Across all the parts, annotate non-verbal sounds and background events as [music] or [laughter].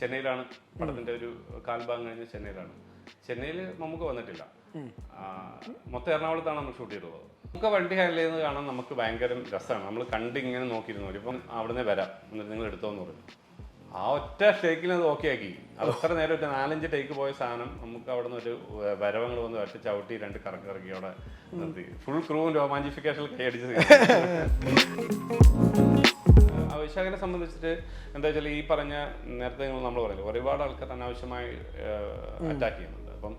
ചെന്നൈയിലാണ് പടത്തിന്റെ ഒരു കാൽഭാഗം കഴിഞ്ഞ് ചെന്നൈയിലാണ്. ചെന്നൈയിൽ നമുക്ക് വന്നിട്ടില്ല. മൊത്തം എറണാകുളത്താണ് നമ്മൾ ഷൂട്ട് ചെയ്തത്. നമുക്ക് വണ്ടി ഹാൻഡിൽ ചെയ്യുന്നത് കാണാൻ നമുക്ക് ഭയങ്കര രസമാണ്. നമ്മൾ കണ്ട് ഇങ്ങനെ നോക്കിയിരുന്നു ഇപ്പം അവിടുന്ന് വരാം. എന്നിട്ട് നിങ്ങൾ എടുത്തോന്ന് പറഞ്ഞു. ആ ഒറ്റ ഷേക്കിൽ അത് ഓക്കെ ആക്കി. അത് അത്ര നേരം ഒരു നാലഞ്ച് ടേക്ക് പോയ സാധനം നമുക്ക് അവിടെ നിന്ന് ഒരു വരവങ്ങൾ വന്ന് ഒറ്റ ചവിട്ടി രണ്ട് കറക്കി കറക്കി അവിടെ നിർത്തി. ഫുൾ ക്രൂവും രോമാഞ്ചിഫിക്കേഷനിൽ കൈയടിച്ച് [laughs] വൈശാഖിനെ സംബന്ധിച്ചിട്ട് എന്താ വെച്ചാൽ ഈ പറഞ്ഞ നേരത്തെ നിങ്ങൾ നമ്മൾ പറയില്ല ഒരുപാട് ആൾക്കാർ അനാവശ്യമായി അറ്റാക്ക് ചെയ്യുന്നുണ്ട്. അപ്പം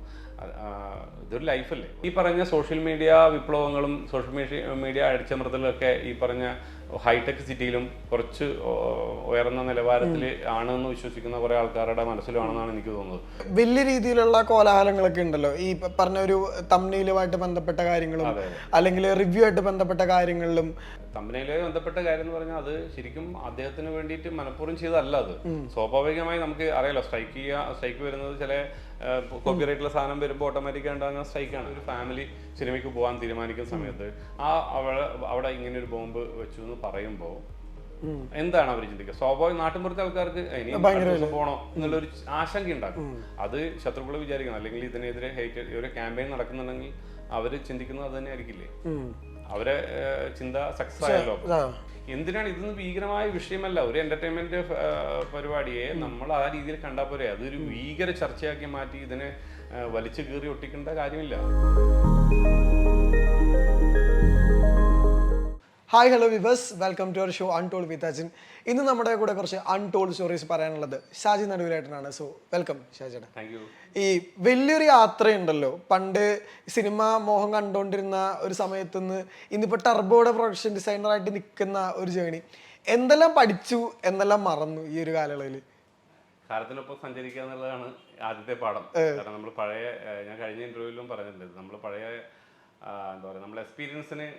ഇതൊരു ലൈഫല്ലേ ഈ പറഞ്ഞ സോഷ്യൽ മീഡിയ വിപ്ലവങ്ങളും സോഷ്യൽ മീഡിയ മീഡിയ അടിച്ചമർത്തലൊക്കെ ഈ പറഞ്ഞ ഹൈടെക് സിറ്റിയിലും കുറച്ച് ഉയർന്ന നിലവാരത്തിൽ ആണെന്ന് വിശ്വസിക്കുന്ന കുറെ ആൾക്കാരുടെ മനസ്സിലാണെന്നാണ് എനിക്ക് തോന്നുന്നത്. വലിയ രീതിയിലുള്ള കോലാഹലങ്ങളൊക്കെ ഉണ്ടല്ലോ. ഈ പറഞ്ഞ ഒരു തമ്മിലുമായിട്ട് ബന്ധപ്പെട്ട കാര്യങ്ങളും അല്ലെങ്കിൽ റിവ്യൂ ആയിട്ട് ബന്ധപ്പെട്ട കാര്യങ്ങളിലും. തമ്മിലുമായി ബന്ധപ്പെട്ട കാര്യം എന്ന് പറഞ്ഞാൽ അത് ശരിക്കും അദ്ദേഹത്തിന് വേണ്ടിയിട്ട് മനഃപൂർവം ചെയ്തതല്ല അത്. സ്വാഭാവികമായി നമുക്ക് അറിയാലോ സ്ട്രൈക്ക് ചെയ്യുക സ്ട്രൈക്ക് വരുന്നത് ചില കോപ്പിറൈറ്റുള്ള സാധനം വരുമ്പോൾ ഓട്ടോമാറ്റിക് ഉണ്ടാകുന്ന സ്ട്രൈക്കാണ് ഒരു ഫാമിലി സിനിമയ്ക്ക് പോകാൻ തീരുമാനിക്കുന്ന സമയത്ത് ആ അവളെ അവിടെ ഇങ്ങനെ ഒരു ബോംബ് വെച്ചു എന്ന് പറയുമ്പോൾ എന്താണ് അവർ ചിന്തിക്കുക സ്വാഭാവിക നാട്ടിൻപുറത്തെ ആൾക്കാർക്ക് ഇനി പോകണോ എന്നുള്ളൊരു ആശങ്ക ഉണ്ടാക്കും. അത് ശത്രുക്കൾ വിചാരിക്കണം. അല്ലെങ്കിൽ ഇതിനെതിരെ ഹേറ്റ് ഒരു ക്യാമ്പയിൻ നടക്കുന്നുണ്ടെങ്കിൽ അവർ ചിന്തിക്കുന്നത് അത് തന്നെ ആയിരിക്കില്ലേ അവരെ ചിന്ത സക്സസ് ആയല്ലോ. എന്തിനാണ് ഇതൊന്നും ഭീകരമായ വിഷയമല്ല. ഒരു എന്റർടൈൻമെന്റ് പരിപാടിയെ നമ്മൾ ആ രീതിയിൽ കണ്ടാൽ പോരെ. അതൊരു ഭീകര ചർച്ചയാക്കി മാറ്റി ഇതിനെ വലിച്ചു കീറി ഒട്ടിക്കേണ്ട കാര്യമില്ല. Hi hello viewers welcome to our show untold with Ajin ഇന്ന് നമ്മുടെ കൂടെ കുറച്ച് അൺടോൾഡ് സ്റ്റോറീസ് പറയാനുള്ളത് ഷാജി നടുവിലായിട്ടാണ് സോ വെൽക്കം ഷാജിയുടെ യു ഈ വലിയൊരു യാത്രയുണ്ടല്ലോ. പണ്ട് സിനിമ മോഹം കണ്ടുകൊണ്ടിരുന്ന ഒരു സമയത്ത് നിന്ന് ഇന്നിപ്പോൾ ടർബോയുടെ പ്രൊഡക്ഷൻ ഡിസൈനറായിട്ട് നിൽക്കുന്ന ഒരു ജേണി എന്തെല്ലാം പഠിച്ചു എന്തെല്ലാം മറന്നു ഈ ഒരു കാലയളവിൽ കാലത്തിനൊപ്പം സഞ്ചരിക്കുക എന്നുള്ളതാണ് ആദ്യത്തെ പാഠം. കാരണം നമ്മൾ പഴയ ഞാൻ കഴിഞ്ഞ ഇന്റർവ്യൂവിലും പറഞ്ഞിട്ടുണ്ട്. നമ്മൾ പഴയ എന്താ പറയുക നമ്മൾ എക്സ്പീരിയൻസിന്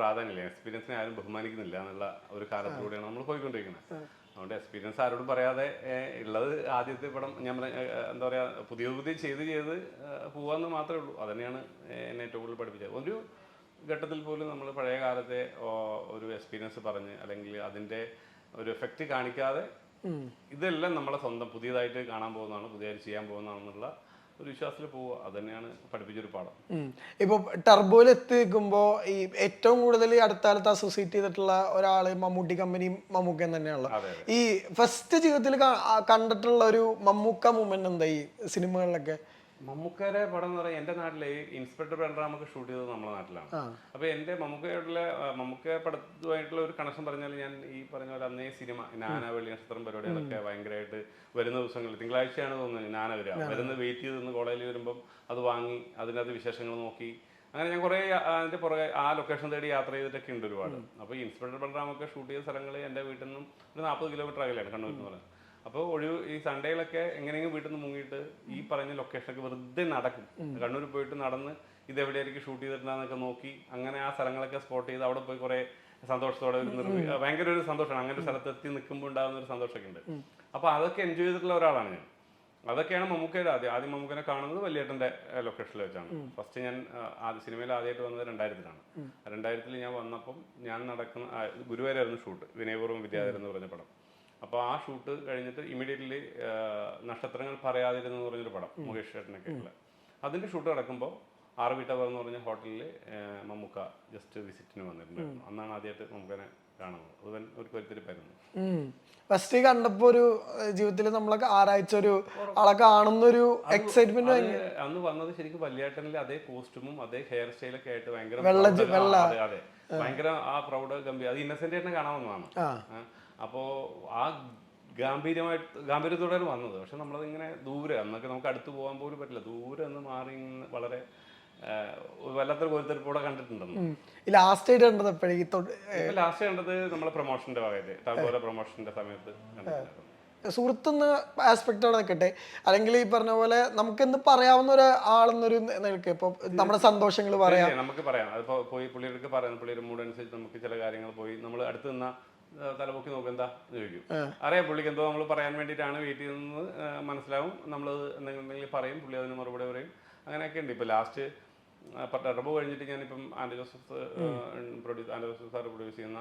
പ്രാധാന്യമില്ല. എക്സ്പീരിയൻസിനെ ആരും ബഹുമാനിക്കുന്നില്ല എന്നുള്ള ഒരു കാലത്തിലൂടെയാണ് നമ്മൾ പോയിക്കൊണ്ടിരിക്കുന്നത്. അതുകൊണ്ട് എക്സ്പീരിയൻസ് ആരോടും പറയാതെ ഉള്ളത് ആദ്യത്തെ പടം ഞാൻ എന്താ പറയുക പുതിയ പുതിയ ചെയ്ത് ചെയ്ത് പോവാന്ന് മാത്രമേ ഉള്ളൂ. അതന്നെയാണ് എന്നെ ഏറ്റവും കൂടുതൽ പഠിപ്പിച്ചത്. ഒരു ഘട്ടത്തിൽ പോലും നമ്മൾ പഴയ കാലത്തെ ഒരു എക്സ്പീരിയൻസ് പറഞ്ഞ് അല്ലെങ്കിൽ അതിന്റെ ഒരു എഫക്റ്റ് കാണിക്കാതെ ഇതെല്ലാം നമ്മളെ സ്വന്തം പുതിയതായിട്ട് കാണാൻ പോകുന്നതാണ് പുതിയതായിട്ട് ചെയ്യാൻ പോകുന്നതാണെന്നുള്ള ഒരു വിശ്വാസത്തിൽ പോവുക. അത് തന്നെയാണ് പഠിപ്പിച്ചൊരു പാഠം. ഇപ്പൊ ടർബോയിൽ എത്തിക്കുമ്പോ ഈ ഏറ്റവും കൂടുതൽ അടുത്ത കാലത്ത് അസോസിയേറ്റ് ചെയ്തിട്ടുള്ള ഒരാൾ മമ്മൂട്ടി കമ്പനിയും മമ്മൂക്കയും തന്നെയാണ് അതെ, ഈ ഫസ്റ്റ് ജീവിതത്തിൽ കണ്ടിട്ടുള്ള ഒരു മമ്മൂക്ക മൂമെന്റ് എന്താ ഈ സിനിമകളിലൊക്കെ? മമ്മൂക്കയുടെ പടം എന്ന് പറയാൻ എന്റെ നാട്ടിലെ ഇൻസ്പെക്ടർ ബൽറാമൊക്കെ ഷൂട്ട് ചെയ്തത് നമ്മുടെ നാട്ടിലാണ്. അപ്പൊ എന്റെ മമ്മൂക്കയുടെ മമ്മൂക്ക പടത്തുമായിട്ടുള്ള ഒരു കണക്ഷൻ പറഞ്ഞാൽ ഞാൻ ഈ പറഞ്ഞ പോലെ അന്നേ സിനിമ നാന വെള്ളി നക്ഷത്രം പരിപാടികളൊക്കെ ഭയങ്കരമായിട്ട് വരുന്ന ദിവസങ്ങളിൽ തിങ്കളാഴ്ചയാണ് തോന്നുന്നത് നാന വരിക. വരുന്ന വെയിറ്റ് ചെയ്ത് നിന്ന് കോളേജിൽ വരുമ്പം അത് വാങ്ങി അതിനകത്ത് വിശേഷങ്ങൾ നോക്കി. അങ്ങനെ ഞാൻ കുറേ അതിന്റെ പുറകെ ആ ലൊക്കേഷൻ തേടി യാത്ര ചെയ്തിട്ടൊക്കെ ഉണ്ട് ഒരുപാട് അപ്പോൾ ഇൻസ്പെക്ടർ ബൽറാമൊക്കെ ഷൂട്ട് ചെയ്ത സ്ഥലങ്ങൾ എന്റെ വീട്ടിൽ നിന്നും ഒരു നാൽപ്പത് കിലോമീറ്റർ അകലെയാണ് കണ്ണൂർ എന്ന് പറയുന്നത്. അപ്പോൾ ഒഴിവ് ഈ സൺഡേയിലൊക്കെ എങ്ങനെയെങ്കിലും വീട്ടിൽ നിന്ന് മുങ്ങിയിട്ട് ഈ പറഞ്ഞ ലൊക്കേഷനൊക്കെ വെറുതെ നടക്കും. കണ്ണൂർ പോയിട്ട് നടന്ന് ഇത് എവിടെയായിരിക്കും ഷൂട്ട് ചെയ്തിട്ടുണ്ടെന്നൊക്കെ നോക്കി അങ്ങനെ ആ സ്ഥലങ്ങളൊക്കെ സ്പോട്ട് ചെയ്ത് അവിടെ പോയി കുറേ സന്തോഷത്തോടെ ഒരു ഭയങ്കര ഒരു സന്തോഷമാണ് അങ്ങനെ ഒരു സ്ഥലത്തെത്തി നിൽക്കുമ്പോൾ ഉണ്ടാകുന്ന ഒരു സന്തോഷമൊക്കെ ഉണ്ട്. അപ്പോൾ അതൊക്കെ എൻജോയ് ചെയ്തിട്ടുള്ള ഒരാളാണ് ഞാൻ. അതൊക്കെയാണ് മമ്മൂക്കയുടെ ആദ്യം. ആദ്യം മമ്മൂക്കനെ കാണുന്നത് വലിയേട്ടന്റെ ലൊക്കേഷനിൽ വെച്ചാണ്. ഫസ്റ്റ് ഞാൻ ആദ്യ സിനിമയിൽ ആദ്യമായിട്ട് വന്നത് രണ്ടായിരത്തിലാണ്. രണ്ടായിരത്തിൽ ഞാൻ വന്നപ്പം ഞാൻ നടക്കുന്ന ഗുരുവായൂരായിരുന്നു ഷൂട്ട് വിനയപൂർവം വിദ്യാധരൻ എന്ന് പറഞ്ഞ പടം. അപ്പോൾ ആ ഷൂട്ട് കഴിഞ്ഞിട്ട് ഇമീഡിയറ്റ്ലി നക്ഷത്രങ്ങൾ പറയാതിരുന്നു പറഞ്ഞൊരു പടം മുകേഷ് ചേട്ടനൊക്കെ ഉള്ള. അതിന്റെ ഷൂട്ട് നടക്കുമ്പോൾ ആർ വി ടവർ എന്ന് പറഞ്ഞ ഹോട്ടലിൽ മമ്മൂക്ക ജസ്റ്റ് വിസിറ്റിന് വന്നിട്ടുണ്ടായിരുന്നു അന്നാണ് ആദ്യമായിട്ട് മമ്മൂക്കനെ കാണുന്നത്. അത് വൻ ഒരു പരിതരിപ്പായിരുന്നു ഫസ്റ്റ് കണ്ടപ്പോ ഒരു ജീവിതത്തിൽ നമ്മളൊക്കെ ആരാഴ്ച ഒരു ആളെ കാണുന്നൊരു എക്സൈറ്റ്മെന്റ് അന്ന് വന്നത് ശരിക്കും വല്യാട്ടനിൽ അതേ കോസ്റ്റ്യൂമും അതേ ഹെയർ സ്റ്റൈലൊക്കെ ആയിട്ട് ഭയങ്കര ഭയങ്കര ആ പ്രൗഡ് ഗംഭീര അത് ഇന്നസെന്റ് ആയിട്ട് കാണാൻ വന്നതാണ് ആ. ആ, അപ്പോ ആ ഗാംഭീര്യമായിട്ട് ഗാംഭീര്യത്തോടെയാണ് വന്നത്. പക്ഷെ നമ്മളതിങ്ങനെ ദൂരെ അന്നൊക്കെ നമുക്ക് അടുത്ത് പോകാൻ പോലും പറ്റില്ല. ദൂരെ ഒന്ന് മാറി വളരെ വല്ലാത്തൊരു കോരിത്തെരിപ്പോടെ കണ്ടിട്ടുണ്ടെന്ന്. ലാസ്റ്റ് ആയിട്ട് കണ്ടത് എപ്പോഴേക്ക് ലാസ്റ്റ് കണ്ടത് നമ്മളെ പ്രൊമോഷന്റെ ടർബോല പ്രൊമോഷന്റെ സമയത്ത് സുഹൃത്തെന്ന ആസ്പെക്ട് അവിടെ നിൽക്കട്ടെ. അല്ലെങ്കിൽ ഈ പറഞ്ഞ പോലെ നമുക്ക് എന്ത് പറയാവുന്ന ഒരു ആളെന്നൊരു നിൽക്കുക ഇപ്പൊ നമ്മുടെ സന്തോഷങ്ങൾ പറയാം. നമുക്ക് പറയാം. അതിപ്പോ പോയി പുള്ളിയുടെ പറയാം. പുള്ളിയുടെ മൂഡ് അനുസരിച്ച് നമുക്ക് ചില കാര്യങ്ങൾ പോയി നമ്മൾ അടുത്ത് നിന്ന തലപൊക്കി നോക്കുക എന്താ ചോദിക്കും. അറിയാം പുള്ളിക്ക് എന്തോ നമ്മൾ പറയാൻ വേണ്ടിയിട്ടാണ് വീട്ടിൽ നിന്ന് മനസ്സിലാവും. നമ്മൾ എന്തെങ്കിലും പറയും പുള്ളി അതിന് മറുപടി പറയും. അങ്ങനെയൊക്കെ ഉണ്ട്. ഇപ്പോൾ ലാസ്റ്റ് ടർബോ കഴിഞ്ഞിട്ട് ഞാനിപ്പം Andri Joseph produce Andri Joseph sir produce ചെയ്യുന്ന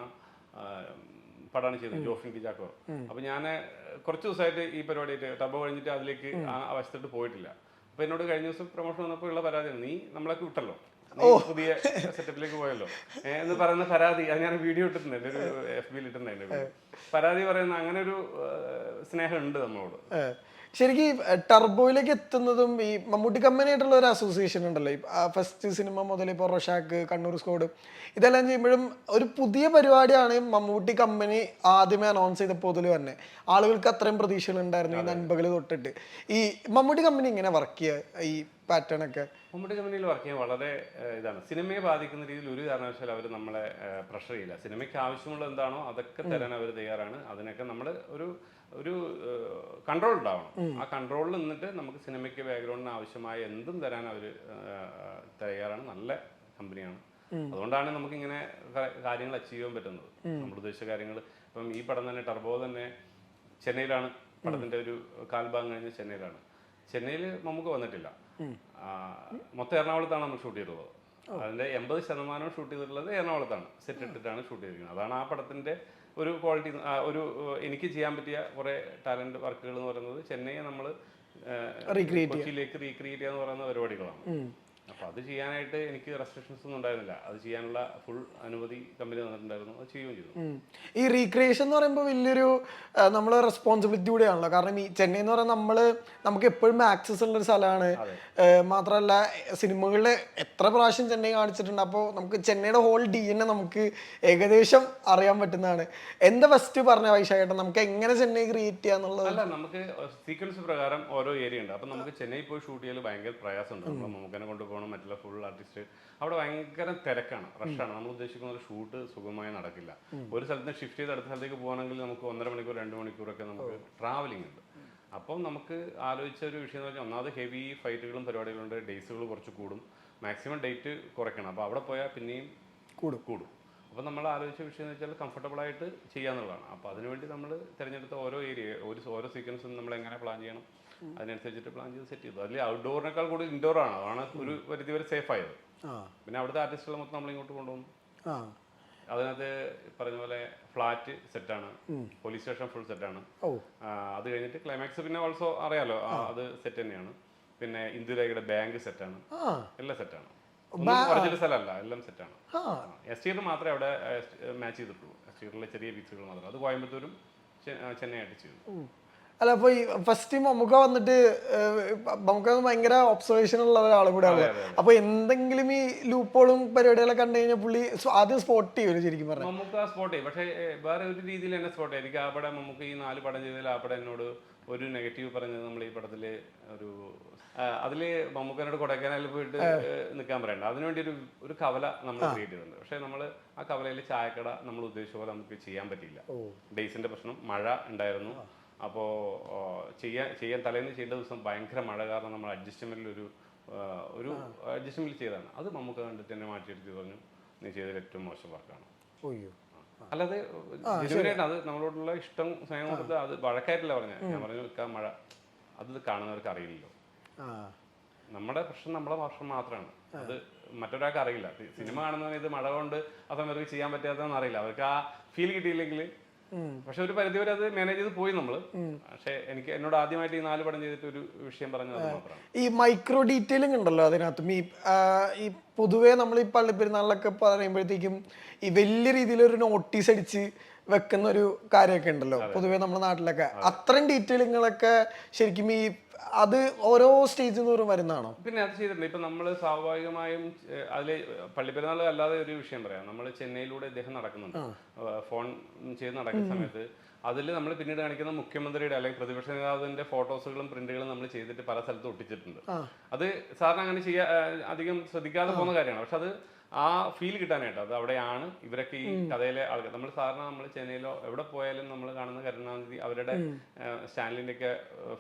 പടമാണ് ചെയ്തത് ജോഫിൻ ടി ചാക്കോർ അപ്പൊ ഞാൻ കുറച്ച് ദിവസമായിട്ട് ഈ പരിപാടിയായിട്ട് ടബ് കഴിഞ്ഞിട്ട് അതിലേക്ക് ആ വശത്തോട്ട് പോയിട്ടില്ല. അപ്പൊ എന്നോട് കഴിഞ്ഞ ദിവസം പ്രൊമോഷൻ വന്നപ്പോൾ ഉള്ള പരാതിയാണ് നീ നമ്മളൊക്കെ വിട്ടല്ലോ പുതിയ സെറ്റപ്പിലേക്ക് പോയല്ലോ. എന്ന് പറയുന്ന പരാതി അത് ഞാൻ വീഡിയോ ഇട്ടിട്ടുണ്ട് ഒരു എഫ് ബിയിൽ ഇട്ടിട്ടുണ്ട് പരാതി പറയുന്ന അങ്ങനെ ഒരു സ്നേഹം ഉണ്ട് നമ്മളോട്. ശരിക്കും ടർബോയിലേക്ക് എത്തുന്നതും ഈ മമ്മൂട്ടി കമ്പനി കമ്പനിയായിട്ടുള്ള ഒരു അസോസിയേഷൻ ഉണ്ടല്ലോ. ഈ ഫസ്റ്റ് സിനിമ മുതൽ ഇപ്പോൾ റൊഷാക്ക് കണ്ണൂർ സ്കോഡ് ഇതെല്ലാം ചെയ്യുമ്പോഴും ഒരു പുതിയ പരിപാടിയാണ് മമ്മൂട്ടി കമ്പനി ആദ്യമേ അനൗൺസ് ചെയ്തപ്പോൾ മുതൽ തന്നെ. ആളുകൾക്ക് അത്രയും പ്രതീക്ഷകൾ ഉണ്ടായിരുന്നു ഈ നൻപകൽ തൊട്ടിട്ട്. ഈ മമ്മൂട്ടി കമ്പനി ഇങ്ങനെ വർക്ക് ചെയ്യുക ഈ പാറ്റേൺ ഒക്കെ മമ്മൂട്ടി കമ്പനിയിൽ വർക്ക് ചെയ്യാൻ വളരെ ഇതാണ്. സിനിമയെ ബാധിക്കുന്ന രീതിയിൽ ഒരു കാരണവശാലും അവർ നമ്മളെ പ്രഷർ ചെയ്യില്ല. സിനിമയ്ക്ക് ആവശ്യമുള്ള എന്താണോ അതൊക്കെ തരാൻ അവർ തയ്യാറാണ്. അതിനൊക്കെ നമ്മൾ ഒരു ഒരു കൺട്രോൾ ഉണ്ടാവണം. ആ കൺട്രോളിൽ നിന്നിട്ട് നമുക്ക് സിനിമയ്ക്ക് ബാക്ക്ഗ്രൗണ്ടിന് ആവശ്യമായ എന്തും തരാൻ അവർ തയ്യാറാണ്. നല്ല കമ്പനിയാണ്. അതുകൊണ്ടാണ് നമുക്ക് ഇങ്ങനെ കാര്യങ്ങൾ അച്ചീവ് ചെയ്യാൻ പറ്റുന്നത്. നമ്മൾ ഉദ്ദേശിച്ച കാര്യങ്ങൾ ഇപ്പം ഈ പടം തന്നെ ടർബോ തന്നെ ചെന്നൈയിലാണ്. പടത്തിന്റെ ഒരു കാൽഭാഗം കഴിഞ്ഞ് ചെന്നൈയിലാണ്. ചെന്നൈയിൽ നമുക്ക് വന്നിട്ടില്ല. മൊത്തം എറണാകുളത്താണ് നമ്മൾ ഷൂട്ട് ചെയ്തത്? അതിന്റെ എൺപത് ശതമാനം ഷൂട്ട് ചെയ്തിട്ടുള്ളത് എറണാകുളത്താണ്. സെറ്റ് ഇട്ടിട്ടാണ് ഷൂട്ട് ചെയ്തിരിക്കുന്നത്. അതാണ് ആ പടത്തിന്റെ ഒരു ക്വാളിറ്റി ഒരു എനിക്ക് ചെയ്യാൻ പറ്റിയ കുറെ ടാലന്റ് വർക്കുകൾ എന്ന് പറയുന്നത് ചെന്നൈയെ നമ്മൾ കൊച്ചിയിലേക്ക് റീക്രിയേറ്റ് ചെയ്യാന്ന് പറയുന്ന പരിപാടികളാണ്. അപ്പൊ അത് ചെയ്യാനായിട്ട് എനിക്ക് റെസ്ട്രിക്ഷൻസ് ഒന്നും ഉണ്ടായിരുന്നില്ല. അത് ചെയ്യാനുള്ള ഫുൾ അനുമതി കമ്പനി തന്നിട്ടുണ്ടായിരുന്നു. അത് ചെയ്യുകയും ചെയ്തു. ഈ റീക്രിയേഷൻ എന്ന് പറയുമ്പോൾ വലിയൊരു നമ്മൾ റെസ്പോൺസിബിലിറ്റി കൂടെയാണല്ലോ. കാരണം ഈ ചെന്നൈ എന്ന് പറയുന്നത് നമ്മൾ നമുക്ക് എപ്പോഴും ആക്സസ് ഉള്ള ഒരു സ്ഥലമാണ്. മാത്രമല്ല സിനിമകളിൽ എത്ര പ്രാവശ്യം ചെന്നൈ കാണിച്ചിട്ടുണ്ട്. അപ്പോൾ നമുക്ക് ചെന്നൈയുടെ ഹോൾ ഡി എൻ നമുക്ക് ഏകദേശം അറിയാൻ പറ്റുന്നതാണ്. എന്താ ഫസ്റ്റ് പറഞ്ഞ വൈശാഖേട്ടൻ നമുക്ക് എങ്ങനെ ചെന്നൈ ക്രിയേറ്റ് ചെയ്യാന്നുള്ളത് അല്ല നമുക്ക് സീക്വൻസ് പ്രകാരം ഓരോ ഏരിയ ഉണ്ട്. അപ്പൊ നമുക്ക് ചെന്നൈ പോയി ഷൂട്ട് ചെയ്യൽ ഭയങ്കര പ്രയാസമുണ്ട്. നമ്മൾ നമുക്കെന്നെ കൊണ്ടുപോകണം മറ്റുള്ള ഫുൾ ആർട്ടിസ്റ്റ് അവിടെ ഭയങ്കര തിരക്കാണ് റഷാണ് നമ്മൾ ഉദ്ദേശിക്കുന്ന ഒരു ഷൂട്ട് സുഖമായി നടക്കില്ല. ഒരു സ്ഥലത്ത് ഷിഫ്റ്റ് ചെയ്ത് അടുത്ത സ്ഥലത്തേക്ക് പോകണമെങ്കിൽ നമുക്ക് ഒന്നര മണിക്കൂർ രണ്ട് മണിക്കൂറൊക്കെ നമുക്ക് ട്രാവലിംഗ് ഉണ്ട്. അപ്പം നമുക്ക് ആലോചിച്ച ഒരു വിഷയം എന്ന് വെച്ചാൽ ഒന്നാമത് ഹെവി ഫൈറ്റുകളും പരിപാടികളുണ്ട് ഡേയ്സുകൾ കുറച്ച് കൂടും. മാക്സിമം ഡേറ്റ് കുറയ്ക്കണം. അപ്പോൾ അവിടെ പോയാൽ പിന്നെയും കൂടും. കൂടും. അപ്പോൾ നമ്മൾ ആലോചിച്ച വിഷയം എന്ന് വെച്ചാൽ കംഫർട്ടബിൾ ആയിട്ട് ചെയ്യാന്നുള്ളതാണ്. അപ്പോൾ അതിനുവേണ്ടി നമ്മൾ തിരഞ്ഞെടുത്ത ഓരോ ഏരിയ ഒരു ഓരോ സീക്വൻസും നമ്മൾ എങ്ങനെ പ്ലാൻ ചെയ്യണം? അതിനനുസരിച്ചിട്ട് പ്ലാൻ ചെയ്ത് സെറ്റ് ചെയ്തു. അതിൽ ഔട്ട്ഡോറിനേക്കാൾ കൂടുതൽ ഇൻഡോർ ആണ്. അതാണ് ഒരു പരിധി വരെ സേഫ് ആയത്. പിന്നെ അവിടുത്തെ ആർട്ടിസ്റ്റുകളെ മൊത്തം നമ്മൾ ഇങ്ങോട്ട് കൊണ്ടുവന്നു അതിനകത്ത് പറഞ്ഞ പോലെ ഫ്ലാറ്റ് സെറ്റാണ് പോലീസ് സ്റ്റേഷൻ ഫുൾ സെറ്റാണ് അത് കഴിഞ്ഞിട്ട് ക്ലൈമാക്സ് പിന്നെ ഓൾസോ അറിയാലോ. അത് സെറ്റ് തന്നെയാണ്. പിന്നെ ഇന്ദിരയുടെ ബാങ്ക് സെറ്റാണ് എല്ലാം സെറ്റാണ് ആണ്. ഒറിജിനൽ സ്ഥലമല്ല എല്ലാം സെറ്റാണ് എസ് ടിയിൽ മാത്രമേ അവിടെ മാച്ച് ചെയ്തിട്ടുള്ളൂ. എസ് ടിയിലെ ചെറിയ പീസുകൾ മാത്രം അത് കോയമ്പത്തൂരും ചെന്നൈ ആയിട്ട് ചെയ്തു. അല്ല അപ്പൊ ഈ ഫസ്റ്റ് മമ്മൂക്ക വന്നിട്ട് നമുക്ക് ഭയങ്കര ഒബ്സർവേഷൻ ഉള്ള ഒരാളും കൂടെ ആണ് അപ്പൊ എന്തെങ്കിലും ഈ ലൂപ്പോളും പരിപാടികളൊക്കെ കണ്ടു കഴിഞ്ഞാൽ പുള്ളി ആദ്യം സ്പോട്ട് ചെയ്യും ശരിക്കും പറഞ്ഞു. നമുക്ക് ആ സ്പോട്ട് ചെയ്യും. പക്ഷേ വേറെ ഒരു രീതിയിൽ എന്നെ സ്പോട്ട് ചെയ്യും. എനിക്ക് ആ പടം നമുക്ക് ഈ നാല് പടം ചെയ്തതിൽ ആ പടം എന്നോട് ഒരു നെഗറ്റീവ് പറഞ്ഞത് നമ്മൾ ഈ പടത്തിൽ ഒരു അതിൽ മമ്മൂക്കനോട് കൊടൈക്കനാലിൽ പോയിട്ട് നിൽക്കാൻ പറയണ്ട. അതിനുവേണ്ടി ഒരു ഒരു കവല നമ്മൾ ക്രിയേറ്റ് ചെയ്തിട്ടുണ്ട്. പക്ഷേ നമ്മൾ ആ കവലയിൽ ചായക്കട നമ്മൾ ഉദ്ദേശിച്ച പോലെ നമുക്ക് ചെയ്യാൻ പറ്റിയില്ല. ഡേയ്സിന്റെ പ്രശ്നം. മഴ ഉണ്ടായിരുന്നു. അപ്പോൾ ചെയ്യാൻ ചെയ്യാൻ തലേന്ന് ചെയ്യേണ്ട ദിവസം ഭയങ്കര മഴ കാരണം നമ്മൾ അഡ്ജസ്റ്റ്മെന്റിൽ ഒരു ഒരു അഡ്ജസ്റ്റ്മെന്റ് ചെയ്തതാണ്. അത് നമുക്ക് കണ്ടിട്ട് മാറ്റി മാറ്റിയെടുത്ത് പറഞ്ഞു നീ ചെയ്തതിൽ ഏറ്റവും മോശം വർക്കാണ് അല്ലാതെ ജനുവനായിട്ട് അത് നമ്മളോടുള്ള ഇഷ്ടം സ്നേഹം കൊടുത്ത് അത് വഴക്കായിട്ടില്ല പറഞ്ഞത്. ഞാൻ പറഞ്ഞു നിൽക്കാൻ മഴ അത് കാണുന്നവർക്ക് അറിയില്ലല്ലോ. നമ്മുടെ പ്രശ്നം നമ്മളെ പ്രശ്നം മാത്രമാണ് അത് മറ്റൊരാൾക്ക് അറിയില്ല. സിനിമ കാണുന്നവന് ഇത് മഴ കൊണ്ട് ആ സമയത്ത് ചെയ്യാൻ പറ്റാത്തതെന്ന് അറിയില്ല. അവർക്ക് ആ ഫീൽ കിട്ടിയില്ലെങ്കിൽ പക്ഷെ ഒരു പരിധിവരെ അത് മാനേജ് ചെയ്ത് പോയി നമ്മൾ. പക്ഷെ എനിക്ക് എന്നോട് ആദ്യമായിട്ട് ഈ നാല് പടം ചെയ്തിട്ട് ഒരു വിഷയം പറഞ്ഞു മാത്രമാണ്. ഈ മൈക്രോ ഡീറ്റെയിലിംഗ് ഉണ്ടല്ലോ അതിനകത്തും. ഈ ഈ പൊതുവേ നമ്മൾ ഈ പള്ളിപ്പെരുന്നാളിലൊക്കെ പറയുമ്പോഴത്തേക്കും ഈ വലിയ രീതിയിൽ ഒരു നോട്ടീസ് അടിച്ച് വെക്കുന്ന ഒരു കാര്യമൊക്കെ ഉണ്ടല്ലോ. പൊതുവേ നമ്മുടെ നാട്ടിലൊക്കെ. അത്രയും ഡീറ്റെയിലിങ്ങുകളൊക്കെ ശരിക്കും ഈ അത് ഓരോ സ്റ്റേജിൽ നിന്നും വരുന്നതാണോ പിന്നെ അത് ചെയ്തിട്ടുണ്ട് ഇപ്പൊ നമ്മൾ സ്വാഭാവികമായും അതിൽ അതിൽ പള്ളിപ്പെരുന്നാൾ അല്ലാതെ ഒരു വിഷയം പറയാം. നമ്മൾ ചെന്നൈയിലൂടെ ഇദ്ദേഹം നടക്കുന്നുണ്ട്. ഫോൺ ചെയ്ത് നടക്കുന്ന സമയത്ത് അതിൽ നമ്മൾ പിന്നീട് കാണിക്കുന്ന മുഖ്യമന്ത്രിയുടെ അല്ലെങ്കിൽ പ്രതിപക്ഷ നേതാവിന്റെ ഫോട്ടോസുകളും പ്രിന്റുകളും നമ്മൾ ചെയ്തിട്ട് പല സ്ഥലത്തും ഒട്ടിച്ചിട്ടുണ്ട്. അത് സാറിന് അങ്ങനെ ചെയ്യാ അധികം ശ്രദ്ധിക്കാതെ പോകുന്ന കാര്യമാണ്. പക്ഷെ അത് ആ ഫീൽ കിട്ടാനായിട്ട്? അത് അവിടെയാണ് ഇവരൊക്കെ ഈ കഥയിലെ ആൾക്കാർ നമ്മൾ സാധാരണ നമ്മൾ ചെന്നൈയിലോ എവിടെ പോയാലും നമ്മൾ കാണുന്ന കരുണാനിധി അവരുടെ സ്റ്റാൻലിന്റെ ഒക്കെ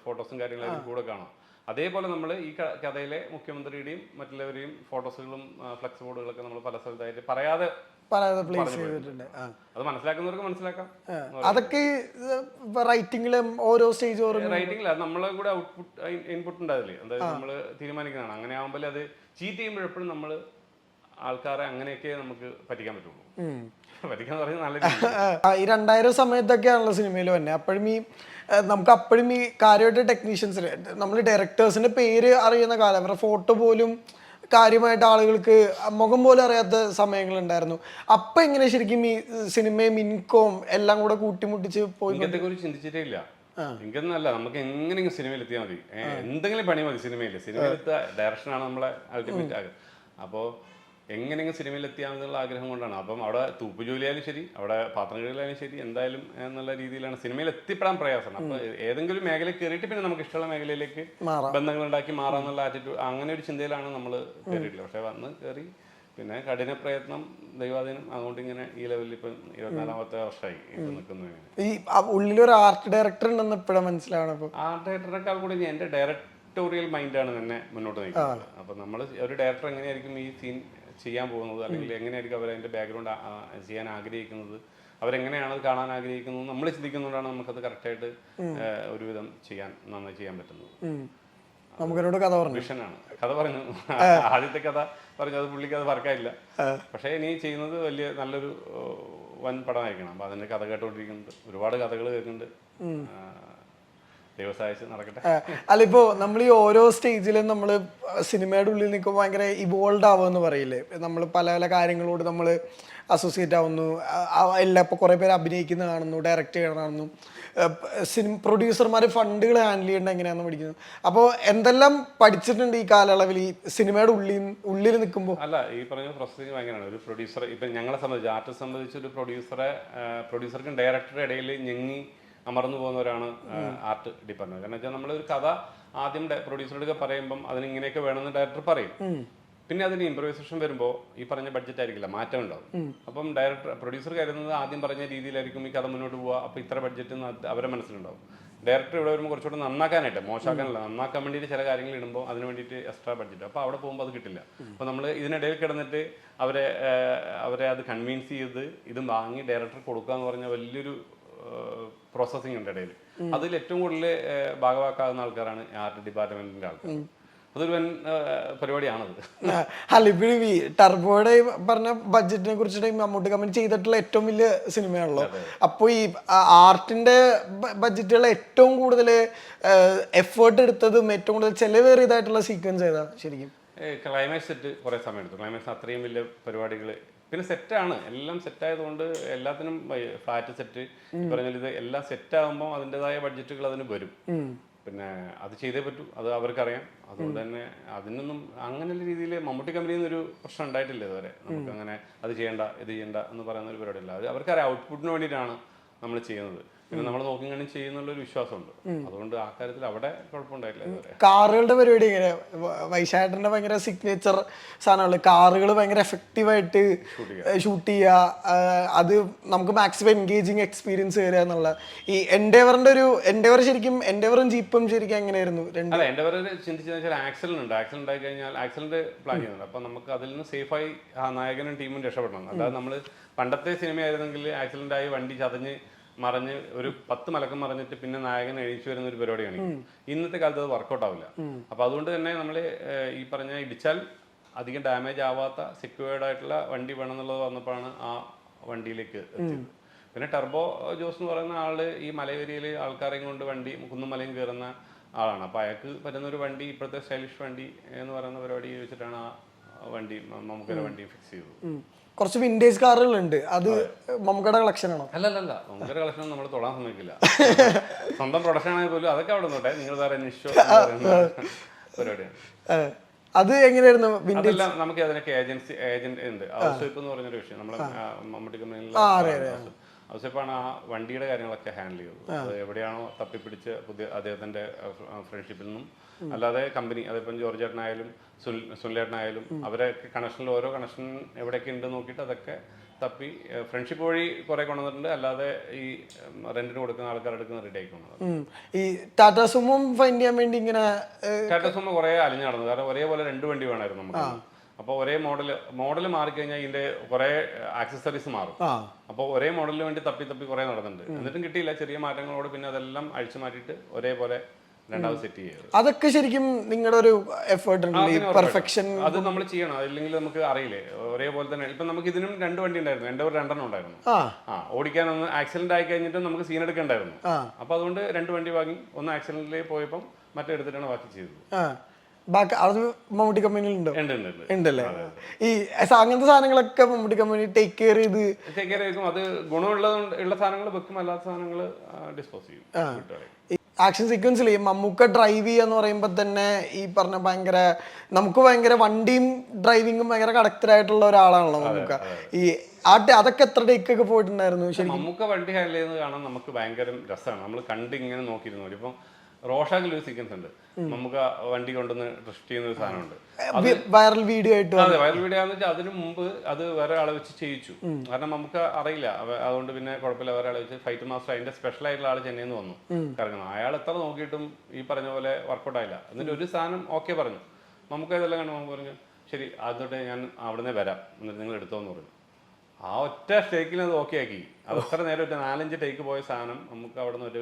ഫോട്ടോസും കാര്യങ്ങളും അതിൽ കൂടെ കാണാം. അതേപോലെ നമ്മൾ ഈ കഥയിലെ മുഖ്യമന്ത്രിയുടെയും മറ്റുള്ളവരെയും ഫോട്ടോസുകളും ഫ്ലക്സ് ബോർഡുകളൊക്കെ നമ്മൾ പല സ്ഥലത്തായിട്ട് പറയാതെ പല പ്ലേസ് ചെയ്തിട്ടുണ്ട്. അത് മനസ്സിലാക്കുന്നവർക്ക് മനസ്സിലാക്കാം. അതൊക്കെ റൈറ്റിംഗിലും ഓരോ സ്റ്റേജ് റൈറ്റിംഗിൽ അത് നമ്മളെ കൂടെ ഔട്ട്പുട്ട് ഇൻപുട്ട് ഉണ്ടാവില്ലേ? അതായത് നമ്മൾ തീരുമാനിക്കുന്നതാണ്. അങ്ങനെ ആകുമ്പോൾ അത് ചീറ്റ് ചെയ്യുമ്പോൾ എപ്പോഴും നമ്മൾ ആൾക്കാരെ അങ്ങനെയൊക്കെ നമുക്ക് പറ്റിക്കാൻ പറ്റുള്ളൂ. ഉം. [laughs] പറ്റിക്കാന്ന് പറഞ്ഞാൽ നല്ല ഈ രണ്ടായിരം സമയത്തൊക്കെയാണല്ലോ സിനിമയിൽ വന്നെ. അപ്പോഴും ഈ നമുക്ക് അപ്പോഴും ഈ കാര്യമായിട്ട് ടെക്നീഷ്യൻസിന് നമ്മൾ ഡയറക്ടേഴ്സിന്റെ പേര് അറിയുന്ന കാലം അവരുടെ ഫോട്ടോ പോലും കാര്യമായിട്ട് ആളുകൾക്ക് മുഖം പോലും അറിയാത്ത സമയങ്ങളുണ്ടായിരുന്നു. അപ്പൊ എങ്ങനെ ശരിക്കും ഈ സിനിമയും ഇൻകോം എല്ലാം കൂടെ കൂട്ടിമുട്ടിച്ച് പോയി ചിന്തിച്ചിട്ടേ ഇല്ല. എനിക്കൊന്നല്ല നമുക്ക് എങ്ങനെയെങ്കിലും സിനിമയിൽ എത്തിയാൽ മതി. എന്തെങ്കിലും പണി മതി സിനിമയിൽ. സിനിമയിലെത്ത ഡയറക്ഷനാണ് നമ്മളെ അൾട്ടിമേറ്റ് ആകുക. അപ്പോൾ എങ്ങനെയെങ്കിലും സിനിമയിൽ എത്തിയാമെന്നുള്ള ആഗ്രഹം കൊണ്ടാണ്. അപ്പം അവിടെ തൂപ്പ് ജോലിയായാലും ശരി അവിടെ പാത്രം കഴുകലായാലും ശരി എന്തായാലും എന്നുള്ള രീതിയിലാണ് സിനിമയിൽ എത്തിപ്പെടാൻ പ്രയാസമാണ് അപ്പോൾ ഏതെങ്കിലും മേഖലയിൽ കയറിയിട്ട് പിന്നെ നമുക്ക് ഇഷ്ടമുള്ള മേഖലയിലേക്ക്. ബന്ധങ്ങൾ ഉണ്ടാക്കി മാറാന്നുള്ള ആറ്റിറ്റ്യൂഡ് അങ്ങനെ ഒരു ചിന്തയിലാണ് നമ്മൾ കയറിയിട്ടുള്ളത് പക്ഷെ വന്ന് കയറി പിന്നെ കഠിന പ്രയത്നം ദൈവാധീനം അതുകൊണ്ട് ഇങ്ങനെ ഈ ലെവലിൽ ഇപ്പം ഇരുപത്തിനാലാമത്തെ വർഷമായി ഇപ്പം നിൽക്കുന്നു ഈ ഉള്ളിലൊരു ആർട്ട് ഡയറക്ടർ ഉണ്ടെന്ന് ഇപ്പോഴാണ് മനസ്സിലാവണം ആർട്ട് ഡയറക്ടറെക്കാൾ കൂടി എന്റെ ഡയറക്ടോറിയൽ മൈൻഡാണ് തന്നെ മുന്നോട്ട് നയിക്കുന്നത്. അപ്പം നമ്മൾ ഒരു ഡയറക്ടർ എങ്ങനെയായിരിക്കും ഈ സീൻ ചെയ്യാൻ പോകുന്നത് അല്ലെങ്കിൽ എങ്ങനെയായിരിക്കും അവർ അതിന്റെ ബാക്ക്ഗ്രൗണ്ട് ചെയ്യാൻ ആഗ്രഹിക്കുന്നത്? അവരെങ്ങനെയാണ് അത് കാണാൻ ആഗ്രഹിക്കുന്നത്? നമ്മൾ ചിന്തിക്കുന്നതുകൊണ്ടാണ് നമുക്കത് കറക്റ്റായിട്ട് ഒരുവിധം ചെയ്യാൻ നന്നായി ചെയ്യാൻ പറ്റുന്നത്. ഉം. കഥ പറഞ്ഞു. വിഷനാണ് കഥ പറഞ്ഞു. ആദ്യത്തെ കഥ പറഞ്ഞു അത് പുള്ളിക്ക് അത് വർക്കായില്ല. പക്ഷേ ഇനി ചെയ്യുന്നത് വലിയ നല്ലൊരു വൻ പടമായിരിക്കണം. അപ്പൊ അതിന്റെ കഥ കേട്ടോണ്ടിരിക്കുന്നുണ്ട്. ഒരുപാട് കഥകൾ കേൾക്കുന്നുണ്ട് ആ, ദൈവം സഹായിച്ച് നടക്കട്ടെ ആ, അല്ല ഇപ്പോ നമ്മൾ ഈ ഓരോ സ്റ്റേജിലും നമ്മൾ സിനിമയുടെ ഉള്ളിൽ നിൽക്കുമ്പോൾ ഭയങ്കര ഇവോൾവ് ആവുമെന്ന് പറയില്ലേ? നമ്മൾ പല പല കാര്യങ്ങളോട് നമ്മൾ അസോസിയേറ്റ് ആവുന്നു. എല്ലാ ഇപ്പോൾ കുറേ പേര് അഭിനയിക്കുന്ന കാണുന്നു ഡയറക്റ്റ് കാണുന്നു. സിനിമ പ്രൊഡ്യൂസർമാർ ഫണ്ടുകൾ ഹാൻഡിൽ ചെയ്യേണ്ട എങ്ങനെയാണെന്ന് പഠിക്കുന്നത് അപ്പോൾ എന്തെല്ലാം പഠിച്ചിട്ടുണ്ട് ഈ കാലയളവിൽ ഈ സിനിമയുടെ ഉള്ളിൽ ഉള്ളിൽ നിൽക്കുമ്പോൾ അല്ല ഈ പറഞ്ഞ പ്രോസസ്സിങ് ഭയങ്കരമാണ്. ഒരു പ്രൊഡ്യൂസർ ഇപ്പം ഞങ്ങളെ സംബന്ധിച്ച് ആർട്ടിസ്റ്റ് സംബന്ധിച്ച് ഒരു പ്രൊഡ്യൂസറെ പ്രൊഡ്യൂസർക്കും ഡയറക്ടറുടെ ഇടയിൽ ഞെങ്ങി അമർന്നു പോകുന്നവരാണ് ആർട്ട് ഡിപ്പാർട്ട്മെന്റ് കാരണം വെച്ചാൽ നമ്മളൊരു കഥ ആദ്യം പ്രൊഡ്യൂസറോട് പറയുമ്പം അതിന് ഇങ്ങനെയൊക്കെ വേണമെന്ന് ഡയറക്ടർ പറയും. പിന്നെ അതിന് ഇംപ്രവൈസേഷൻ വരുമ്പോൾ ഈ പറഞ്ഞ ബഡ്ജറ്റ് ആയിരിക്കില്ല മാറ്റം ഉണ്ടാവും. അപ്പം ഡയറക്ടർ പ്രൊഡ്യൂസർ കരുതുന്നത് ആദ്യം പറഞ്ഞ രീതിയിലായിരിക്കും ഈ കഥ മുന്നോട്ട് പോവുക അപ്പോൾ ഇത്ര ബഡ്ജറ്റ് അവരെ മനസ്സിലുണ്ടാവും. ഡയറക്ടർ ഇവിടെ വരുമ്പോൾ കുറച്ചുകൂടെ നന്നാക്കാനായിട്ട് മോശമാക്കാനല്ല നന്നാക്കാൻ വേണ്ടിയിട്ട് ചില കാര്യങ്ങൾ ഇടുമ്പോൾ അതിന് വേണ്ടിയിട്ട് എക്സ്ട്രാ ബഡ്ജറ്റ് അപ്പോൾ അവിടെ പോകുമ്പോൾ അത് കിട്ടില്ല. അപ്പോൾ നമ്മൾ ഇതിനിടയിൽ കിടന്നിട്ട് അവരെ അവരെ അത് കൺവിൻസ് ചെയ്ത് ഇത് വാങ്ങി ഡയറക്ടർ കൊടുക്കുക എന്ന് പറഞ്ഞാൽ വലിയൊരു പ്രോസസ്സിംഗ് ഉണ്ട് ഇടയിൽ അതിൽ ഏറ്റവും കൂടുതൽ ഭാഗമാക്കാവുന്ന ഭാഗവാക്കാവുന്ന ആൾക്കാരാണ് ആർട്ട് ഡിപ്പാർട്ട്മെന്റിന്റെ ആൾക്കാർ. അതൊരു വൻ പരിപാടിയാണത്. [laughs] അല്ല ഇപ്പോഴും ഈ ടർബോയുടെ പറഞ്ഞ ബഡ്ജറ്റിനെ കുറിച്ചിട്ട് മമ്മൂട്ടി കമ്പനി ചെയ്തിട്ടുള്ള ഏറ്റവും വലിയ സിനിമയാണല്ലോ. അപ്പോൾ ഈ ആർട്ടിന്റെ ബഡ്ജറ്റുകൾ ഏറ്റവും കൂടുതൽ എഫേർട്ട് എടുത്തതും ഏറ്റവും കൂടുതൽ ചെലവേറിയതായിട്ടുള്ള സീക്വൻസ് ഏതാ ശരിക്കും? ക്ലൈമാക്സ് സെറ്റ് കുറേ സമയം എടുത്തു. ക്ലൈമാക്സ് അത്രയും വലിയ പരിപാടികൾ പിന്നെ സെറ്റ് ആണ്. എല്ലാം സെറ്റ് ആയതുകൊണ്ട് എല്ലാത്തിനും ഫ്ലാറ്റ് സെറ്റ് പറഞ്ഞാൽ ഇത് എല്ലാം സെറ്റ് ആകുമ്പോൾ അതിന്റെതായ ബഡ്ജറ്റുകൾ അതിന് വരും. പിന്നെ അത് ചെയ്തേ പറ്റൂ. അത് അവർക്കറിയാം. അതുകൊണ്ട് തന്നെ അതിനൊന്നും അങ്ങനെയുള്ള രീതിയിൽ മമ്മൂട്ടി കമ്പനിയിൽ നിന്നൊരു പ്രശ്നം ഉണ്ടായിട്ടില്ല ഇതുവരെ. നമുക്ക് അങ്ങനെ അത് ചെയ്യണ്ട ഇത് ചെയ്യണ്ട എന്ന് പറയുന്ന ഒരു പരിപാടിയില്ല. അത് അവർക്കറിയാം ഔട്ട്പുട്ടിന് വേണ്ടിയിട്ടാണ് നമ്മൾ ചെയ്യുന്നത്. പിന്നെ നമ്മൾ നോക്കി കാണും ചെയ്യുന്നുള്ളൊരു വിശ്വാസമുണ്ട്. അതുകൊണ്ട് ആ കാര്യത്തിൽ അവിടെ കുഴപ്പമുണ്ടായില്ല കാറുകളുടെ പരിപാടി ഇങ്ങനെ വൈശാട്ടന്റെ ഭയങ്കര സിഗ്നേച്ചർ സാധനമാണ് കാറുകൾ ഭയങ്കര എഫക്റ്റീവായിട്ട് ഷൂട്ട് ചെയ്യുക. അത് നമുക്ക് മാക്സിമം എൻഗേജിങ് എക്സ്പീരിയൻസ് തരിക എന്നുള്ള. ഈ എൻഡേവറിന്റെ ഒരു എൻഡേവർ ശരിക്കും എൻഡേവറും ജീപ്പും ശരിക്കും എങ്ങനെയായിരുന്നു രണ്ട്? പേര് ചിന്തിച്ചതെന്ന് വെച്ചാൽ ആക്സിഡന്റ് ഉണ്ട്. ആക്സിഡന്റ് ഉണ്ടായി കഴിഞ്ഞാൽ ആക്സിഡന്റ് പ്ലാൻ ചെയ്യുന്നുണ്ട്. അപ്പൊ നമുക്ക് അതിൽ നിന്ന് സേഫായി ആ നായകനും ടീമും രക്ഷപ്പെടണം. അതായത് നമ്മൾ പണ്ടത്തെ സിനിമയായിരുന്നെങ്കിൽ ആക്സിഡന്റ് ആയി വണ്ടി ചതഞ്ഞ് മറിഞ്ഞ് ഒരു പത്ത് മലക്കം മറിഞ്ഞിട്ട് പിന്നെ നായകൻ എഴുതിച്ചു വരുന്ന ഒരു പരിപാടിയാണ്. ഇന്നത്തെ കാലത്ത് അത് വർക്കൗട്ട് ആവില്ല. അപ്പൊ അതുകൊണ്ട് തന്നെ നമ്മൾ ഈ പറഞ്ഞ ഇടിച്ചാൽ അധികം ഡാമേജ് ആവാത്ത സെക്യൂർഡ് ആയിട്ടുള്ള വണ്ടി വേണം എന്നുള്ളത് വന്നപ്പോഴാണ് ആ വണ്ടിയിലേക്ക് എത്തിയത്. പിന്നെ ടർബോ ജോസ് എന്ന് പറയുന്ന ആൾ ഈ മലയേരിയയിൽ ആൾക്കാരെയും കൊണ്ട് വണ്ടി കുന്നും മലയും കയറുന്ന ആളാണ്. അപ്പൊ അയാൾക്ക് പറ്റുന്ന ഒരു വണ്ടി ഇപ്പോഴത്തെ സ്റ്റൈലിഷ് വണ്ടി എന്ന് പറയുന്ന പരിപാടി വെച്ചിട്ടാണ് ആ വണ്ടി മമ്മൂക്കയുടെ വണ്ടി ഫിക്സ് ചെയ്തു. കുറച്ച് വിന്റേജ് കാറുകളുണ്ട്. അത് മമ്മൂക്കയുടെ കളക്ഷൻ ആണോ? അല്ലല്ല മമ്മൂക്കയുടെ കളക്ഷൻ നമ്മൾ തൊടാൻ സമ്മതിക്കില്ല. സ്വന്തം പ്രൊഡക്ഷൻ ആണെങ്കിൽ പോലും അതൊക്കെ അവിടെ നോട്ടെ നിങ്ങൾ വേറെ നിശ്ചോ പരിപാടിയാണ്. അത് എങ്ങനെയായിരുന്നു വിന്റേജ് നമുക്ക് അതിനൊക്കെ ഏജൻസി ഏജന്റ് ഉണ്ട്. ഔസ്വൈപ്പ് എന്ന് പറഞ്ഞൊരു വിഷയം. നമ്മളെ മമ്മൂട്ടി കമ്പനിയിൽ ഔസ്വൈപ്പാണ് ആ വണ്ടിയുടെ കാര്യങ്ങളൊക്കെ ഹാൻഡിൽ ചെയ്തത്. എവിടെയാണോ തപ്പിപ്പിടിച്ച് പുതിയ അദ്ദേഹത്തിന്റെ ഫ്രണ്ട്ഷിപ്പിൽ നിന്നും. അല്ലാതെ കമ്പനി അതിപ്പം ജോർജ് ചേട്ടനായാലും സുനിൽ സുനിലേട്ടനായാലും അവരൊക്കെ കണക്ഷനിൽ ഓരോ കണക്ഷൻ എവിടെയൊക്കെ ഉണ്ട് നോക്കിയിട്ട് അതൊക്കെ തപ്പി ഫ്രണ്ട്ഷിപ്പ് വഴി കുറെ കൊണ്ടുവന്നിട്ടുണ്ട്. അല്ലാതെ ഈ റെന്റിന് കൊടുക്കുന്ന ആൾക്കാർ എടുക്കുന്ന റെഡി ആയി കൊണ്ടുവന്നത്. ഈ ടാറ്റ സുമോ ഫൈൻഡ് ചെയ്യാൻ വേണ്ടി ഇങ്ങനെ ടാറ്റ സുമോ കുറെ അലിഞ്ഞു നടന്നു. കാരണം ഒരേപോലെ രണ്ട് വണ്ടി വേണമായിരുന്നു നമുക്ക്. അപ്പോൾ ഒരേ മോഡൽ മോഡൽ മാറിക്കഴിഞ്ഞാൽ ഇതിന്റെ കുറെ ആക്സസറീസ് മാറും. അപ്പൊ അപ്പോൾ ഒരേ മോഡലിന് വേണ്ടി തപ്പി തപ്പി കുറെ നടന്നുണ്ട് എന്നിട്ടും കിട്ടിയില്ല. ചെറിയ മാറ്റങ്ങളോട് പിന്നെ അതെല്ലാം അഴിച്ചു മാറ്റിയിട്ട് ഒരേപോലെ രണ്ടാമത് സെറ്റ് ചെയ്യുക അതൊക്കെ ശരിക്കും നിങ്ങളുടെ ഒരു എഫേർട്ട് പെർഫെക്ഷൻ അത് നമ്മൾ ചെയ്യണം. അതില്ലെങ്കിൽ നമുക്ക് അറിയില്ലേ? ഒരേപോലെ തന്നെ. ഇപ്പൊ നമുക്ക് ഇതിനും രണ്ട് വണ്ടി ഉണ്ടായിരുന്നു. എന്റെ ഒരു രണ്ടെണ്ണം ഉണ്ടായിരുന്നു. ആ. ഒന്ന് ആക്സിഡന്റ് ആയി കഴിഞ്ഞിട്ട് നമുക്ക് സീൻ എടുക്കണ്ടായിരുന്നു. അപ്പൊ അതുകൊണ്ട് രണ്ട് വണ്ടി വാങ്ങി ഒന്ന് ആക്സിഡന്റിലേക്ക് പോയപ്പോൾ മറ്റേ എടുത്തിട്ടാണ് ബാക്കി ചെയ്തത്. ബാക്കി അത് മമ്മൂട്ടി കമ്പനിയിൽ ഉണ്ടോ ഉണ്ട് ഉണ്ട് ഉണ്ട്. ഉണ്ടല്ലേ? ഈ അങ്ങനത്തെ സാധനങ്ങളൊക്കെ മമ്മൂട്ടി കമ്പനി ടേക്ക് കെയർ ചെയ്ത് ടേക്ക് കെയർ ചെയ്യും അത് ഗുണമുള്ള ഉള്ള സാധനങ്ങൾ വെക്കും. അല്ലാത്ത സാധനങ്ങൾ ഡിസ്പോസ് ചെയ്യും. ആക്ഷൻ സീക്വൻസിൽ മമ്മൂക്ക ഡ്രൈവ് ചെയ്യാന്ന് പറയുമ്പോൾ തന്നെ ഈ പറഞ്ഞ ഭയങ്കര നമുക്ക് ഭയങ്കര വണ്ടിയും ഡ്രൈവിങ്ങും ഭയങ്കര കടക്ടറായിട്ടുള്ള ഒരാളാണല്ലോ മമ്മൂക്ക. ഈ ആട്ടെ അതൊക്കെ എത്ര ടേക്ക് ഒക്കെ പോയിട്ടുണ്ടായിരുന്നു ശരി മമ്മൂക്ക വണ്ടി ഹാൻഡിൽ ചെയ്യുന്നത് കാണാൻ നമുക്ക് ഭയങ്കര രസമാണ്. നമ്മൾ കണ്ട് ഇങ്ങനെ നോക്കിയിരുന്നു. ഇപ്പം റോഷാക്കിൽ ഒരു സീക്വൻസ് ഉണ്ട്. നമുക്ക് വണ്ടി കൊണ്ടുവന്ന് ട്രസ്റ്റ് ചെയ്യുന്ന ഒരു സാധനമുണ്ട്. വൈറൽ വീഡിയോ ആയിട്ട് അതെ വൈറൽ വീഡിയോ ആണെന്ന് വെച്ചാൽ അതിന് മുമ്പ് അത് വേറെ ആളെ വെച്ച് ചെയ്യിച്ചു. കാരണം നമുക്ക് അറിയില്ല. അതുകൊണ്ട് പിന്നെ കുഴപ്പമില്ല. വേറെ ആളെ വെച്ച് ഫൈറ്റ് മാസ്റ്റർ അതിന്റെ സ്പെഷ്യൽ ആയിട്ടുള്ള ആൾ ചെന്നൈയിൽ നിന്ന് വന്നു. കാരണം അയാൾ എത്ര നോക്കിയിട്ടും ഈ പറഞ്ഞ പോലെ വർക്കൗട്ട് ആയില്ല. എന്നിട്ട് ഒരു സാധനം ഓക്കെ പറഞ്ഞു. നമുക്ക് ഇതെല്ലാം കാണുമ്പോൾ നമുക്ക് പറഞ്ഞു ശരി അതോടെ ഞാൻ അവിടുന്ന് വരാം. എന്നിട്ട് നിങ്ങൾ എടുത്തോന്ന് പറഞ്ഞു. ആ ഒറ്റ സ്റ്റേക്കിൽ അത് ഓക്കെ ആക്കി. അത് അത്ര നേരം ഒറ്റ നാലഞ്ച് ടേക്ക് പോയ സാധനം നമുക്ക് അവിടെ നിന്ന് ഒരു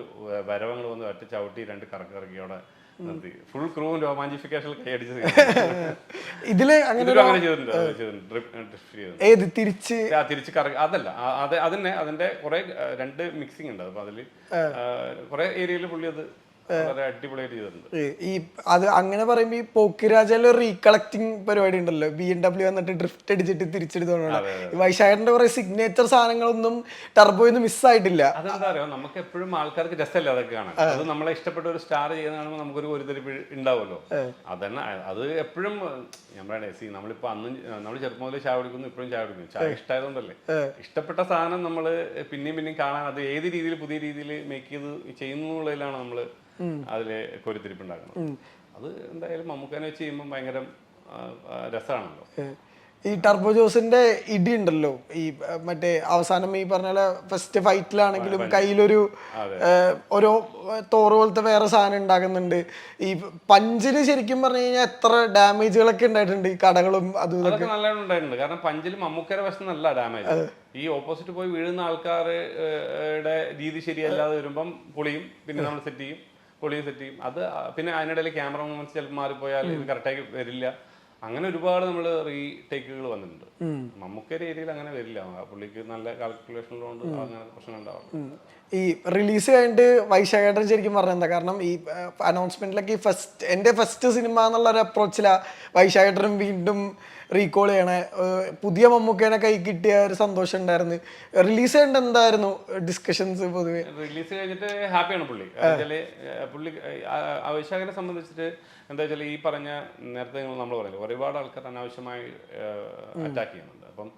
വരവങ്ങൾ വന്ന് ഒറ്റ ചവിട്ടി രണ്ട് കറക്കി കറക്കി അവിടെ നിർത്തി. ഫുൾ ക്രൂവും രോമാഞ്ചിഫിക്കേഷൻ കൈയടിച്ച് [laughs] ഇതിൽ അങ്ങനെ ചെയ്തിട്ടുണ്ട് തിരിച്ച്? തിരിച്ച് കറ അതല്ല അത് അതിനെ അതിന്റെ കുറെ രണ്ട് മിക്സിംഗ് ഉണ്ട്. അപ്പൊ അതിൽ കുറെ ഏരിയയിൽ പുള്ളി അത് ഈ- അത് അങ്ങനെ പറയുമ്പോ ഈ പോക്കിരാജയിലെ റീകളക്ടിങ് പരിപാടി ഉണ്ടല്ലോ. ബി എം ഡബ്ല്യു വന്നിട്ട് ഡ്രിഫ്റ്റ് അടിച്ചിട്ട് തിരിച്ചെടുത്തോണ്ടാണ് വൈശാഖന്റെ കുറെ സിഗ്നേച്ചർ സാധനങ്ങളൊന്നും ടർബോയിൽ മിസ്സായിട്ടില്ല അതെന്താ അറിയോ? നമുക്ക് എപ്പോഴും ആൾക്കാർക്ക് രസമല്ല അതൊക്കെ കാണാൻ. അത് നമ്മളെ ഇഷ്ടപ്പെട്ട ഒരു സ്റ്റാർ ചെയ്യുന്ന നമുക്കൊരു നമുക്കൊരു ഒരുതരിപ്പ് ഉണ്ടാവുമല്ലോ. അതന്നെ അത് എപ്പോഴും ഞാൻ പറയണേ സി നമ്മളിപ്പോ അന്നും നമ്മൾ ചെറുപ്പം മുതലേ ചായ കുടിക്കുന്നു ഇപ്പോഴും ചായ കുടിക്കുന്നു. ചായ ഇഷ്ടമായതുകൊണ്ടല്ലേ ഇഷ്ടപ്പെട്ട സാധനം നമ്മൾ പിന്നെയും പിന്നെയും കാണാൻ അത് ഏത് രീതിയിൽ പുതിയ രീതിയിൽ മേക്ക് ചെയ്ത് ചെയ്യുന്നുള്ളതിലാണ് നമ്മൾ നമ്മൾ അതിൽ കൊരുത്തിരിപ്പ് ഉണ്ടാക്കുന്നത് അത് എന്തായാലും മമ്മൂക്കനെ വെച്ച് ചെയ്യുമ്പോൾ ഭയങ്കര രസമാണല്ലോ ഈ ടർബോ ജോസിന്റെ ഇടി ഉണ്ടല്ലോ ഈ മറ്റേ അവസാനം ഈ പറഞ്ഞ ഫസ്റ്റ് ഫൈറ്റിലാണെങ്കിലും കയ്യിലൊരു ഓരോ തോറ് പോലത്തെ വേറെ സാധനം ഉണ്ടാകുന്നുണ്ട് ഈ പഞ്ചിന് ശരിക്കും പറഞ്ഞു കഴിഞ്ഞാൽ എത്ര ഡാമേജുകളൊക്കെ ഉണ്ടായിട്ടുണ്ട് ഈ കടകളും അതും ഇതൊക്കെ. നല്ലോണം ഉണ്ടായിട്ടുണ്ട്. കാരണം പഞ്ചിൽ മമ്മൂക്കര വശം നല്ല ഡാമേജ്. ഈ ഓപ്പോസിറ്റ് പോയി വീഴുന്ന ആൾക്കാരുടെ രീതി ശരിയല്ലാതെ വരുമ്പം പൊളിയും പിന്നെ നമ്മൾ സെറ്റ് ചെയ്യും. പൊളിയും സെറ്റ് ചെയ്യും. അത് പിന്നെ അതിനിടയിൽ ക്യാമറ മൂമെന്റ്സ് ചിലപ്പോൾ മാറിപ്പോയാൽ ഇത് കറക്റ്റായി വരില്ല. അങ്ങനെ ഒരുപാട് നമ്മൾ റീടേക്കുകൾ വന്നിട്ടുണ്ട്. മമ്മൂക്കര രീതിയിൽ അങ്ങനെ വരില്ല. പുള്ളിക്ക് നല്ല കാൽക്കുലേഷനിലുണ്ട് അങ്ങനെ പ്രശ്നം ഉണ്ടാവും ഈ റിലീസ് കഴിഞ്ഞിട്ട് വൈശാഖേട്ടൻ ശരിക്കും പറഞ്ഞത് എന്താ? കാരണം ഈ അനൗൺസ്മെന്റിലൊക്കെ ഈ ഫസ്റ്റ് എന്റെ ഫസ്റ്റ് സിനിമ എന്നുള്ള ഒരു അപ്രോച്ചിലാണ് വൈശാഖേട്ടനും വീണ്ടും റീകോൾ ചെയ്യണേ. പുതിയ മമ്മൂക്കേനെ കൈ കിട്ടിയ ഒരു സന്തോഷം ഉണ്ടായിരുന്നു. റിലീസ് ചെയ്യേണ്ട എന്തായിരുന്നു ഡിസ്കഷൻസ് പൊതുവെ? റിലീസ് കഴിഞ്ഞിട്ട് ഹാപ്പിയാണ് പുള്ളി. പുള്ളി വൈശാഖനെ സംബന്ധിച്ചിട്ട് എന്താ വെച്ചാൽ ഈ പറഞ്ഞ നേരത്തെ നമ്മൾ പറയില്ല ഒരുപാട് ആൾക്കാർ അനാവശ്യമായി അറ്റാക്ക് ചെയ്യുന്നുണ്ട്. അപ്പം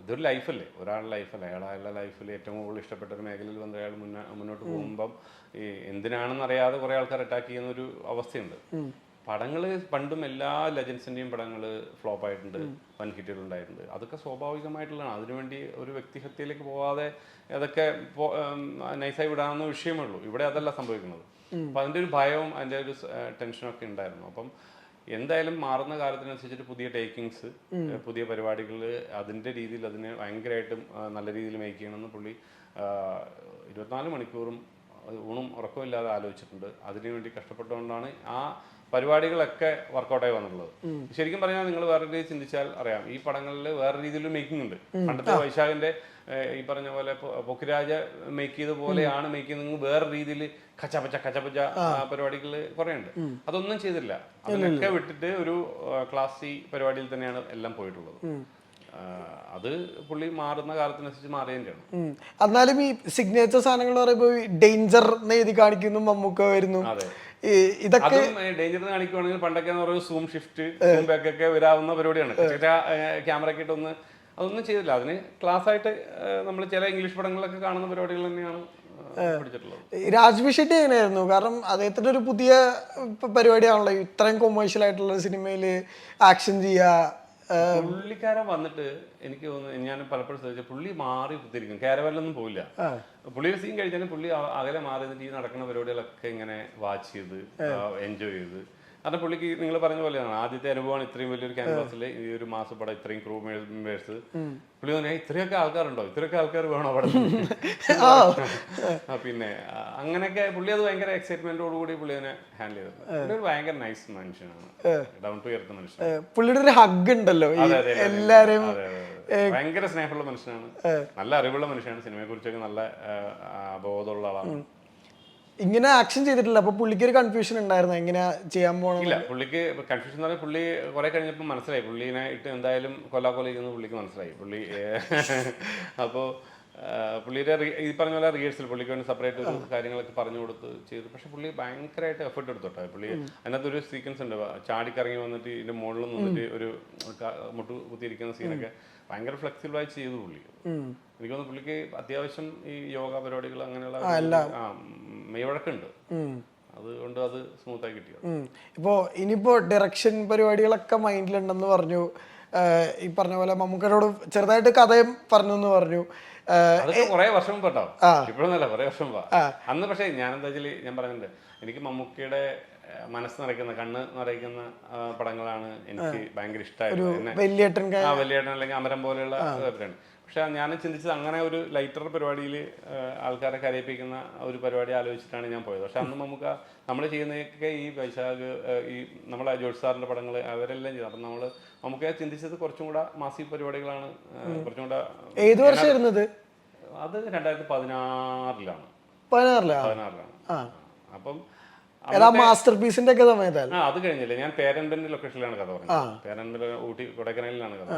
ഇതൊരു ലൈഫല്ലേ? ഒരാളുടെ ലൈഫല്ലേ അയാൾ അയാളുടെ ലൈഫിൽ ഏറ്റവും കൂടുതൽ ഇഷ്ടപ്പെട്ട ഒരു മേഖലയിൽ വന്ന് അയാൾ മുന്നേ മുന്നോട്ട് പോകുമ്പം ഈ എന്തിനാണെന്ന് അറിയാതെ കുറെ ആൾക്കാർ അറ്റാക്ക് ചെയ്യുന്ന ഒരു അവസ്ഥയുണ്ട്. പടങ്ങൾ പണ്ടും എല്ലാ ലെജൻസിന്റെയും പടങ്ങൾ ഫ്ലോപ്പ് ആയിട്ടുണ്ട് വൻ ഹിറ്റുകൾ ഉണ്ടായിട്ടുണ്ട്. അതൊക്കെ സ്വാഭാവികമായിട്ടുള്ളതാണ്. അതിനുവേണ്ടി ഒരു വ്യക്തിഹത്യയിലേക്ക് പോവാതെ അതൊക്കെ നൈസായി വിടാവുന്ന വിഷയമേ ഉള്ളൂ. ഇവിടെ അതല്ല സംഭവിക്കുന്നത്. അപ്പൊ അതിന്റെ ഒരു ഭയവും അതിന്റെ ഒരു ടെൻഷനും ഒക്കെ ഉണ്ടായിരുന്നു. അപ്പം എന്തായാലും മാറുന്ന കാലത്തിനനുസരിച്ചിട്ട് പുതിയ ടേക്കിങ്സ് പുതിയ പരിപാടികൾ അതിന്റെ രീതിയിൽ അതിനെ ഭയങ്കരമായിട്ടും നല്ല രീതിയിൽ മേക്ക് ചെയ്യണമെന്ന് പുള്ളി ഇരുപത്തിനാല് മണിക്കൂറും ഊണും ഉറക്കമില്ലാതെ ആലോചിച്ചിട്ടുണ്ട്. അതിനുവേണ്ടി കഷ്ടപ്പെട്ടുകൊണ്ടാണ് ആ പരിപാടികളൊക്കെ വർക്കൗട്ടായി വന്നിട്ടുള്ളത്. ശരിക്കും പറഞ്ഞാൽ നിങ്ങൾ വേറെ രീതിയിൽ ചിന്തിച്ചാൽ അറിയാം ഈ പടങ്ങളിൽ വേറെ രീതിയിൽ മേക്കിംഗ് ഉണ്ട്. പണ്ടത്തെ വൈശാഖിന്റെ ഈ പറഞ്ഞ പോലെ പൊക്കിരാജ മേക്ക് ചെയ്ത പോലെയാണ് മേക്ക് ചെയ്യുന്നത്. വേറെ രീതിയിൽ കച്ചപച്ച കച്ചപച്ച പരിപാടികൾ കുറെ ഉണ്ട് അതൊന്നും ചെയ്തില്ല. അതിനൊക്കെ വിട്ടിട്ട് ഒരു ക്ലാസ്സി പരിപാടിയിൽ തന്നെയാണ് എല്ലാം പോയിട്ടുള്ളത്. അത് പുള്ളി മാറുന്ന കാലത്തിനനുസരിച്ച് മാറിയതിന്റെയാണ്. എന്നാലും ഈ സിഗ്നേച്ചർ സാധനങ്ങൾ പറയുമ്പോൾ ഡേഞ്ചർ എഴുതി കാണിക്കുന്നു മമ്മൂക്ക വരുന്നു. ഇതൊക്കെ ഡേഞ്ചർ കാണിക്കുവാണെങ്കിൽ പണ്ടൊക്കെ സൂം ഷിഫ്റ്റ് സൂം ബാക്ക് ഒക്കെ വരാവുന്ന പരിപാടിയാണ്. ക്യാമറ ഒക്കെ ഇട്ടൊന്ന് അതൊന്നും ചെയ്തില്ല. അതിന് ക്ലാസ് ആയിട്ട് നമ്മൾ ചില ഇംഗ്ലീഷ് പടങ്ങളിലൊക്കെ കാണുന്ന പരിപാടികൾ തന്നെയാണ് ആ, പഠിച്ചിട്ടുള്ളത് രാജ്വി ഷെട്ടി എങ്ങനെയായിരുന്നു? കാരണം അദ്ദേഹത്തിന്റെ ഒരു പുതിയ പരിപാടിയാണല്ലോ ഇത്രയും കൊമേഴ്ഷ്യൽ ആയിട്ടുള്ള സിനിമയിൽ ആക്ഷൻ ചെയ്യുക പുള്ളിക്കാരൻ വന്നിട്ട് എനിക്ക് തോന്നുന്നു ഞാൻ പലപ്പോഴും ശ്രദ്ധിച്ചു പുള്ളി മാറി കുത്തിരിക്കും കാരവല്ലൊന്നും പോയില്ല പുള്ളിയുടെ സീൻ കഴിച്ചാലും പുള്ളി അകലെ മാറി ഈ നടക്കുന്ന പരിപാടികളൊക്കെ ഇങ്ങനെ വാച്ച് ചെയ്ത് എൻജോയ് ചെയ്ത്. കാരണം പുള്ളിക്ക് നിങ്ങൾ പറഞ്ഞ പോലെയാണ്. ആദ്യത്തെ അനുഭവമാണ് ഇത്രയും വലിയൊരു ക്യാൻവാസിൽ ഈ ഒരു മാസപ്പടം ഇത്രയും ക്രൂ മെമ്പേഴ്സ് പുള്ളി പറഞ്ഞാൽ "ഏയ്, ഇത്രയൊക്കെ ആൾക്കാരുണ്ടോ? ഇത്രയൊക്കെ ആൾക്കാർ വേണോ അവിടെ? [laughs] പിന്നെ അങ്ങനെയൊക്കെ പുള്ളി അത് ഭയങ്കര എക്സൈറ്റ്മെന്റോടുകൂടി പുള്ളി അതിനെ ഹാൻഡിൽ ചെയ്തത് ഒരു ഭയങ്കര നൈസ് മനുഷ്യനാണ്. ഡൗൺ ടു എർത്ത് മനുഷ്യൻ പുള്ളിയുടെ ഒരു ഹഗ് ഉണ്ടല്ലോ. എല്ലാരും. ഭയങ്കര സ്നേഹമുള്ള മനുഷ്യനാണ്. നല്ല അറിവുള്ള മനുഷ്യനാണ്. സിനിമയെ കുറിച്ചൊക്കെ നല്ല ആ, ആ, ബോധമുള്ള ആളാണ്. ഇങ്ങനെ ആക്ഷൻ ചെയ്തിട്ടില്ല. അപ്പൊ പുള്ളിക്ക് ഒരു കൺഫ്യൂഷൻ ഉണ്ടായിരുന്നു? എങ്ങനെ ചെയ്യാൻ പോകണം ഇല്ല. പുള്ളിക്ക് കൺഫ്യൂഷൻ എന്ന് പറഞ്ഞാൽ പുള്ളി കുറെ കഴിഞ്ഞപ്പോൾ മനസ്സിലായി. പുള്ളിനെ ഇട്ട് എന്തായാലും കൊല്ലാക്കൊലിക്കുന്നത് പുള്ളിക്ക് മനസ്സിലായി. പുള്ളി അപ്പോൾ പുള്ളിയുടെ ഈ പറഞ്ഞ പോലെ റിഹേഴ്സൽ പുള്ളിക്ക് വേണ്ടി സെപ്പറേറ്റ് ഒരു കാര്യങ്ങളൊക്കെ പറഞ്ഞു കൊടുത്ത് ചെയ്തു. പക്ഷെ പുള്ളി ഭയങ്കരമായിട്ട് എഫർട്ട് എടുത്തോട്ടെ. പുള്ളി അതിനകത്ത് ഒരു സീക്വൻസ് ഉണ്ട്. ചാടിക്കറങ്ങി വന്നിട്ട് ഇതിന്റെ മുകളിൽ നിന്നിട്ട് ഒരു മുട്ട് കുത്തിയിരിക്കുന്ന സീനൊക്കെ ഭയങ്കര ഫ്ലെക്സിബിളായി ചെയ്തു പുള്ളി. എനിക്ക് തോന്നുന്നു പുള്ളിക്ക് അത്യാവശ്യം ഈ യോഗ പരിപാടികൾ അങ്ങനെയുള്ള ആ മെയ്വഴക്കുണ്ട് അതുകൊണ്ട് അത് സ്മൂത്തായി കിട്ടിയത് ഇപ്പോ ഇനിയിപ്പോ ഡയറക്ഷൻ പരിപാടികളൊക്കെ മൈൻഡിലുണ്ടെന്ന് പറഞ്ഞു. ഈ പറഞ്ഞ പോലെ മമ്മൂക്കരോട് ചെറുതായിട്ട് കഥയും പറഞ്ഞു എന്ന് പറഞ്ഞു. കുറെ വർഷം മുമ്പ് ഇപ്പോഴൊന്നല്ല കുറെ വർഷം മുമ്പാ. അന്ന് പക്ഷേ ഞാൻ എന്താ വെച്ചാൽ ഞാൻ പറഞ്ഞിട്ടുണ്ട് എനിക്ക് മമ്മൂക്കിയുടെ മനസ്സ് നിറയ്ക്കുന്ന കണ്ണ് നിറയ്ക്കുന്ന പടങ്ങളാണ് എനിക്ക് ഭയങ്കര ഇഷ്ടമായിരുന്നു വലിയേട്ടൻ അല്ലെങ്കിൽ അമരം പോലെയുള്ള പക്ഷെ ഞാൻ ചിന്തിച്ചത് അങ്ങനെ ഒരു ലൈറ്റർ പരിപാടിയിൽ ആൾക്കാരെ കരയിപ്പിക്കുന്ന ഒരു പരിപാടി ആലോചിച്ചിട്ടാണ് ഞാൻ പോയത്. പക്ഷെ അന്ന് നമുക്ക് നമ്മൾ ചെയ്യുന്നതൊക്കെ ഈ വൈശാഖ് ഈ നമ്മളെ ജോർജ് സാറിന്റെ പടങ്ങൾ അവരെല്ലാം ചെയ്തു. അപ്പം നമ്മൾ നമുക്ക് ചിന്തിച്ചത് കുറച്ചും കൂടെ മാസിക പരിപാടികളാണ് കുറച്ചും കൂടെ ഏത് വർഷമായിരുന്നു ഇത് അത് രണ്ടായിരത്തി പതിനാറിലാണ്. പതിനാറിലാ? പതിനാറിലാണ്. അപ്പം ഏതാ മാസ്റ്റർ പീസിന്റെ ഒക്കെ സമയത്താണ് അത് കഴിഞ്ഞില്ലേ? ഞാൻ പേരൻപന്റെ ലൊക്കേഷനിലാണ് കഥ പറഞ്ഞത്. പേരൻപന്റെ ഊട്ടി കൊടൈക്കനാലിലാണ് കഥ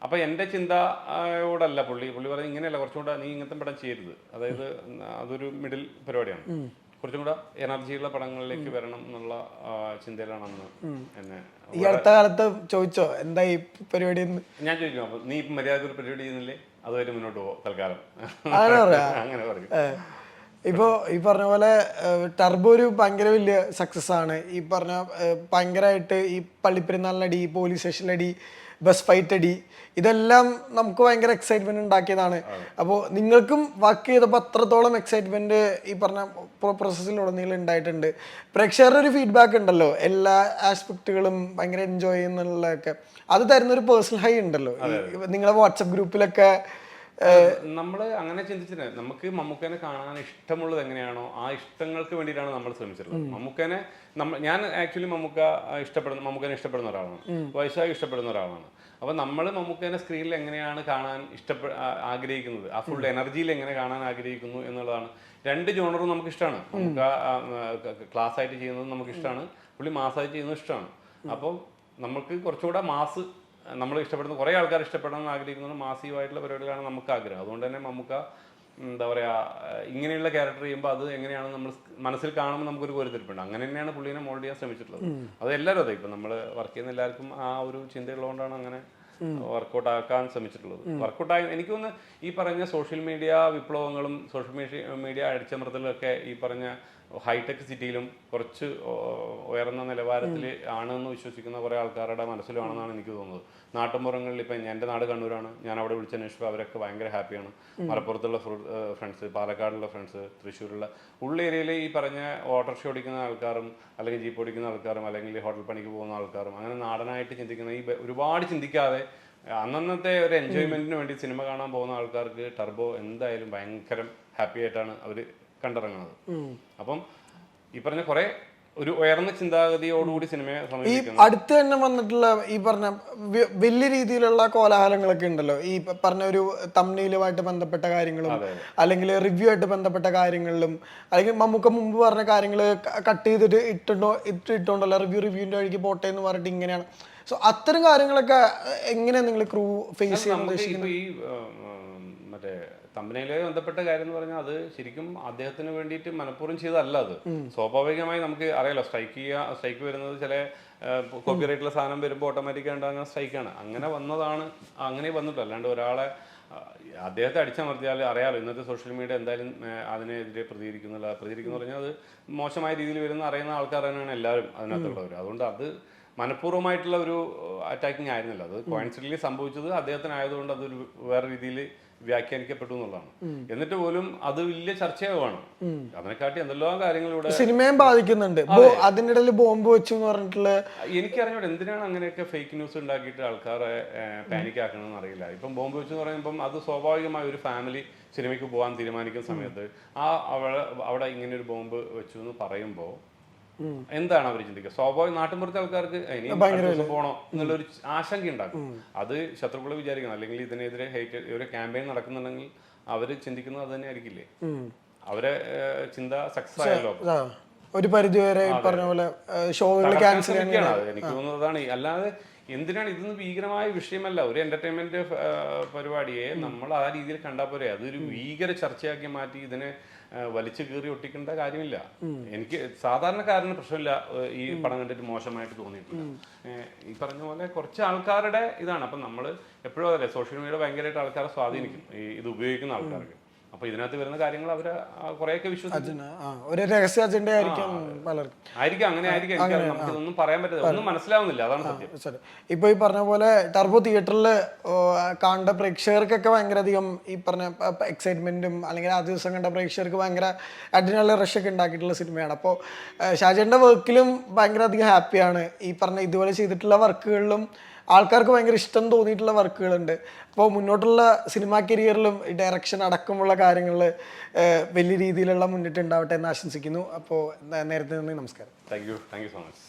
പറഞ്ഞത്. അപ്പൊ എന്റെ ചിന്തയോടല്ല പുള്ളി. പുള്ളി പറഞ്ഞ ഇങ്ങനെയല്ല കുറച്ചും കൂടെ നീ ഇങ്ങനത്തെ പടം ചെയ്യരുത്. അതായത് അതൊരു മിഡിൽ പരിപാടിയാണ്. കുറച്ചും കൂടെ എനർജിയുള്ള പടങ്ങളിലേക്ക് വരണം എന്നുള്ള ചിന്തയിലാണെന്ന് ചിന്തയിലാണ് അന്ന് എന്നെ ഈ അടുത്ത കാലത്ത് ചോദിച്ചോ എന്താ ഈ പരിപാടി ഞാൻ ചോദിക്കും അപ്പൊ നീ ഇപ്പൊ മര്യാദ ഒരു പരിപാടി ചെയ്യുന്നില്ലേ? അതുവരെ മുന്നോട്ട് പോകും തൽക്കാലം. [laughs] അങ്ങനെ പറയാ. ഇപ്പോ ഈ പറഞ്ഞ പോലെ ടർബോ ഒരു ഭയങ്കര വലിയ സക്സസ് ആണ്. ഈ പറഞ്ഞ ഭയങ്കരമായിട്ട് ഈ പള്ളിപ്പെരുന്നാളിനടി പോലീസ് സ്റ്റേഷനിലടി ബസ് ഫൈറ്റ് അടി. ഇതെല്ലാം നമുക്ക് ഭയങ്കര എക്സൈറ്റ്മെന്റ് ഉണ്ടാക്കിയതാണ്. അപ്പോൾ നിങ്ങൾക്കും വർക്ക് ചെയ്തപ്പോൾ അത്രത്തോളം എക്സൈറ്റ്മെന്റ് ഈ പറഞ്ഞ പ്രോസസ്സിലുടനീളം ഉണ്ടായിട്ടുണ്ട്. പ്രേക്ഷകരുടെ ഒരു ഫീഡ്ബാക്ക് ഉണ്ടല്ലോ. എല്ലാ ആസ്പെക്റ്റുകളും ഭയങ്കര എൻജോയ് ചെയ്യുന്നുള്ളതൊക്കെ. അത് തരുന്ന ഒരു പേഴ്സണൽ ഹൈ ഉണ്ടല്ലോ. നിങ്ങളെ വാട്സപ്പ് ഗ്രൂപ്പിലൊക്കെ നമ്മൾ അങ്ങനെ ചിന്തിച്ചിട്ട് നമുക്ക് മമ്മൂക്കനെ കാണാൻ ഇഷ്ടമുള്ളത് എങ്ങനെയാണോ ആ ഇഷ്ടങ്ങൾക്ക് വേണ്ടിയിട്ടാണ് നമ്മൾ ശ്രമിച്ചിട്ടുള്ളത്. മമ്മൂക്കനെ നമ്മ ഞാൻ ആക്ച്വലി മമ്മൂക്ക ഇഷ്ടപ്പെടുന്ന മമ്മൂക്കനെ ഇഷ്ടപ്പെടുന്ന ഒരാളാണ്. വൈശാഖ് ഇഷ്ടപ്പെടുന്ന ഒരാളാണ്. അപ്പൊ നമ്മൾ മമ്മൂക്കനെ സ്ക്രീനിൽ എങ്ങനെയാണ് കാണാൻ ഇഷ്ടപ്പെ ആഗ്രഹിക്കുന്നത്? ആ ഫുൾ എനർജിയിൽ എങ്ങനെ കാണാൻ ആഗ്രഹിക്കുന്നു എന്നുള്ളതാണ്. രണ്ട് ജോണറും നമുക്ക് ഇഷ്ടമാണ് നമുക്ക് ക്ലാസ് ആയിട്ട് ചെയ്യുന്നത് നമുക്ക് ഇഷ്ടമാണ് പുള്ളി മാസ്സായിട്ട് ചെയ്യുന്നത് ഇഷ്ടമാണ് അപ്പം നമുക്ക് കുറച്ചുകൂടെ മാസ് നമ്മൾ ഇഷ്ടപ്പെടുന്ന കുറേ ആൾക്കാർ ഇഷ്ടപ്പെടണം എന്ന് ആഗ്രഹിക്കുന്ന മാസീവായിട്ടുള്ള പരിപാടികളാണ് നമുക്ക് ആഗ്രഹം. അതുകൊണ്ട് തന്നെ നമുക്ക് എന്താ പറയുക ഇങ്ങനെയുള്ള ക്യാരക്ടർ ചെയ്യുമ്പോൾ അത് എങ്ങനെയാണ് നമ്മൾ മനസ്സിൽ കാണുമ്പോൾ നമുക്കൊരു കോരിത്തിരിപ്പുണ്ട്. അങ്ങനെ തന്നെയാണ് പുള്ളിനെ മോൾഡ് ചെയ്യാൻ ശ്രമിച്ചിട്ടുള്ളത്. അത് എല്ലാവരും അതെ ഇപ്പം നമ്മൾ വർക്ക് ചെയ്യുന്ന എല്ലാവർക്കും ആ ഒരു ചിന്തയുള്ളതുകൊണ്ടാണ് അങ്ങനെ വർക്കൗട്ട് ആക്കാൻ ശ്രമിച്ചിട്ടുള്ളത്. വർക്കൗട്ട് ആയി എനിക്ക് തോന്നുന്നു ഈ പറഞ്ഞ സോഷ്യൽ മീഡിയ വിപ്ലവങ്ങളും സോഷ്യൽ മീഡിയ മീഡിയ അടിച്ചമർത്തലൊക്കെ ഈ പറഞ്ഞ ഹൈടെക് സിറ്റിയിലും കുറച്ച് ഉയർന്ന നിലവാരത്തിൽ ആണെന്ന് വിശ്വസിക്കുന്ന കുറേ ആൾക്കാരുടെ മനസ്സിലാണെന്നാണ് എനിക്ക് തോന്നുന്നത്. നാട്ടുമ്പുറങ്ങളിൽ ഇപ്പം എന്റെ നാട് കണ്ണൂരാണ്. ഞാൻ അവിടെ വിളിച്ചന്വേഷിച്ചപ്പോൾ അവരൊക്കെ ഭയങ്കര ഹാപ്പിയാണ്. മലപ്പുറത്തുള്ള ഫ്രണ്ട്സ് പാലക്കാടുള്ള ഫ്രണ്ട്സ് തൃശ്ശൂരുള്ള ഉള്ള ഏരിയയിൽ ഈ പറഞ്ഞ ഓട്ടോറിക്ഷ ഓടിക്കുന്ന ആൾക്കാരും അല്ലെങ്കിൽ ജീപ്പ് ഓടിക്കുന്ന ആൾക്കാരും അല്ലെങ്കിൽ ഹോട്ടൽ പണിക്ക് പോകുന്ന ആൾക്കാരും അങ്ങനെ നാടനായിട്ട് ചിന്തിക്കുന്ന ഈ ഒരുപാട് ചിന്തിക്കാതെ അന്നന്നത്തെ ഒരു എൻജോയ്മെന്റിന് വേണ്ടി സിനിമ കാണാൻ പോകുന്ന ആൾക്കാർക്ക് ടർബോ എന്തായാലും ഭയങ്കര ഹാപ്പി ആയിട്ടാണ് അവർ കണ്ടിറങ്ങുന്നത്. അപ്പം ഈ പറഞ്ഞ കുറെ ഒരു ഉയർന്ന ചിന്താഗതിയോടുകൂടി സിനിമയെ ഈ അടുത്ത് തന്നെ വന്നിട്ടുള്ള ഈ പറഞ്ഞ വലിയ രീതിയിലുള്ള കോലാഹലങ്ങളൊക്കെ ഉണ്ടല്ലോ. ഈ പറഞ്ഞ ഒരു തമ്മിലുമായിട്ട് ബന്ധപ്പെട്ട കാര്യങ്ങളും അല്ലെങ്കിൽ റിവ്യൂ ആയിട്ട് ബന്ധപ്പെട്ട കാര്യങ്ങളിലും അല്ലെങ്കിൽ മമ്മൂക്ക മുമ്പ് പറഞ്ഞ കാര്യങ്ങൾ കട്ട് ചെയ്തിട്ട് ഇട്ടുണ്ടോ ഇട്ട് ഇട്ടുണ്ടല്ലോ റിവ്യൂ റിവ്യൂവിന്റെ വഴിക്ക് പോട്ടെ എന്ന് പറഞ്ഞിട്ട് ഇങ്ങനെയാണ്. സോ അത്തരം കാര്യങ്ങളൊക്കെ എങ്ങനെയാണ് നിങ്ങൾ ക്രൂ ഫേസ് ചെയ്യാൻ ഉദ്ദേശിക്കുന്നത്? ഈ മറ്റേ തമ്പനയിലെ ബന്ധപ്പെട്ട കാര്യം എന്ന് പറഞ്ഞാൽ അത് ശരിക്കും അദ്ദേഹത്തിന് വേണ്ടിയിട്ട് മനഃപൂർവം ചെയ്തതല്ല അത്. സ്വാഭാവികമായി നമുക്ക് അറിയാലോ സ്ട്രൈക്ക് ചെയ്യുക സ്ട്രൈക്ക് വരുന്നത് ചില കോപ്പിറൈറ്റുള്ള സാധനം വരുമ്പോൾ ഓട്ടോമാറ്റിക്കായി ഉണ്ടാകുന്ന സ്ട്രൈക്കാണ് അങ്ങനെ വന്നതാണ് അങ്ങനെ വന്നിട്ടില്ല. അല്ലാണ്ട് ഒരാളെ അദ്ദേഹത്തെ അടിച്ചമർത്തിയാൽ അറിയാലോ ഇന്നത്തെ സോഷ്യൽ മീഡിയ എന്തായാലും അതിനെതിരെ പ്രതികരിക്കുന്നില്ല. പ്രതികരിക്കുന്ന പറഞ്ഞാൽ അത് മോശമായ രീതിയിൽ വരുന്ന അറിയുന്ന ആൾക്കാർ തന്നെയാണ് എല്ലാവരും അതിനകത്തുള്ളവർ അതുകൊണ്ട് അത് മനഃപൂർവമായിട്ടുള്ള ഒരു അറ്റാക്കിങ് ആയിരുന്നില്ല. അത് കോയിൻസിഡന്റലി സംഭവിച്ചത് അദ്ദേഹത്തിനായതുകൊണ്ട് അതൊരു വേറെ രീതിയിൽ വ്യാഖ്യാനിക്കപ്പെട്ടു എന്നുള്ളതാണ്. എന്നിട്ട് പോലും അത് വലിയ ചർച്ചയാവാണ് അതിനെക്കാട്ടി എന്തെല്ലാം കാര്യങ്ങളിലൂടെ സിനിമയും ബാധിക്കുന്നുണ്ട്. അതിനിടയിൽ ബോംബ് വെച്ചു എന്ന് പറഞ്ഞിട്ടുള്ള എനിക്കറിഞ്ഞൂടെ എന്തിനാണ് അങ്ങനെയൊക്കെ ഫേക്ക് ന്യൂസ് ഉണ്ടാക്കിയിട്ട് ആൾക്കാരെ പാനിക് ആക്കണമെന്ന് അറിയില്ല. ഇപ്പം ബോംബ് വെച്ചു എന്ന് പറയുമ്പം അത് സ്വാഭാവികമായ ഒരു ഫാമിലി സിനിമയ്ക്ക് പോകാൻ തീരുമാനിക്കുന്ന സമയത്ത് ആ അവളെ അവിടെ ഇങ്ങനെ ഒരു ബോംബ് വെച്ചു എന്ന് പറയുമ്പോൾ എന്താണ് അവർ ചിന്തിക്കുക? സ്വാഭാവിക നാട്ടിൻപുറത്തെ ആൾക്കാർക്ക് ഇനി അടുത്ത ദിവസം പോകണോ എന്നുള്ളൊരു ആശങ്ക ഉണ്ടാക്കും അത് ശത്രുക്കളെ വിചാരിക്കണം. അല്ലെങ്കിൽ ഇതിനെതിരെ ഹേറ്റ് ഒരു ക്യാമ്പയിൻ നടക്കുന്നുണ്ടെങ്കിൽ അവർ ചിന്തിക്കുന്നത് അത് തന്നെ ആയിരിക്കില്ലേ അവരെ ചിന്ത സക്സസ് ആയല്ലോ ഒരു പരിധി വരെ പറഞ്ഞ പോലെ ഷോകൾ ക്യാൻസൽ എനിക്ക് തോന്നുന്നത് അതാണ്. അല്ലാതെ എന്തിനാണ് ഇതൊന്നും ഭീകരമായ വിഷയമല്ല. ഒരു എന്റർടൈൻമെന്റ് പരിപാടിയെ നമ്മൾ ആ രീതിയിൽ കണ്ടാൽ പോരെ. അതൊരു ഭീകര ചർച്ചയാക്കി മാറ്റി ഇതിനെ വലിച്ചു കീറി ഒട്ടിക്കേണ്ട കാര്യമില്ല. എനിക്ക് സാധാരണക്കാരന് പ്രശ്നമില്ല ഈ പടം കണ്ടിട്ട് മോശമായിട്ട് തോന്നിയിട്ടില്ല. ഈ പറഞ്ഞ പോലെ കുറച്ച് ആൾക്കാരുടെ ഇതാണ്. അപ്പം നമ്മൾ എപ്പോഴും അതല്ലേ സോഷ്യൽ മീഡിയ ഭയങ്കരമായിട്ട് ആൾക്കാരെ സ്വാധീനിക്കും. ഈ ഇത് ഉപയോഗിക്കുന്ന ആൾക്കാർക്ക്. അപ്പൊ ഇതിനകത്ത് വരുന്ന കാര്യങ്ങൾ അവർ കുറെയൊക്കെ വിശ്വസിക്കും. ആ, ഒരു രഹസ്യ അജണ്ട ആയിരിക്കും പലർക്കും. ആയിരിക്കും അങ്ങനെ ആയിരിക്കും. നമുക്കിതൊന്നും പറയാൻ പറ്റില്ല. ഒന്നും മനസ്സിലാവുന്നില്ല. അതാണ് സത്യം. ഇപ്പൊ ഈ പറഞ്ഞ പോലെ ടർബോ തിയേറ്ററിൽ കണ്ട പ്രേക്ഷകർക്കൊക്കെ ഭയങ്കര അധികം ഈ പറഞ്ഞ എക്സൈറ്റ്മെന്റും അല്ലെങ്കിൽ ആ ദിവസം കണ്ട പ്രേക്ഷകർക്ക് ഭയങ്കര അഡിനുള്ള റഷ് ഒക്കെ ഉണ്ടാക്കിയിട്ടുള്ള സിനിമയാണ്. അപ്പോൾ ഷാജന്റെ വർക്കിലും ഭയങ്കര അധികം ഹാപ്പിയാണ് ഈ പറഞ്ഞ ഇതുപോലെ ചെയ്തിട്ടുള്ള വർക്കുകളിലും ആൾക്കാർക്ക് ഭയങ്കര ഇഷ്ടം തോന്നിയിട്ടുള്ള വർക്കുകളുണ്ട്. അപ്പോൾ മുന്നോട്ടുള്ള സിനിമാ കരിയറിലും ഡയറക്ഷൻ അടക്കമുള്ള കാര്യങ്ങളിൽ വലിയ രീതിയിലുള്ള മുന്നിട്ട് ഉണ്ടാവട്ടെ എന്ന് ആശംസിക്കുന്നു. അപ്പോൾ നേരത്തെ നന്ദി നമസ്കാരം. Thank you thank you so much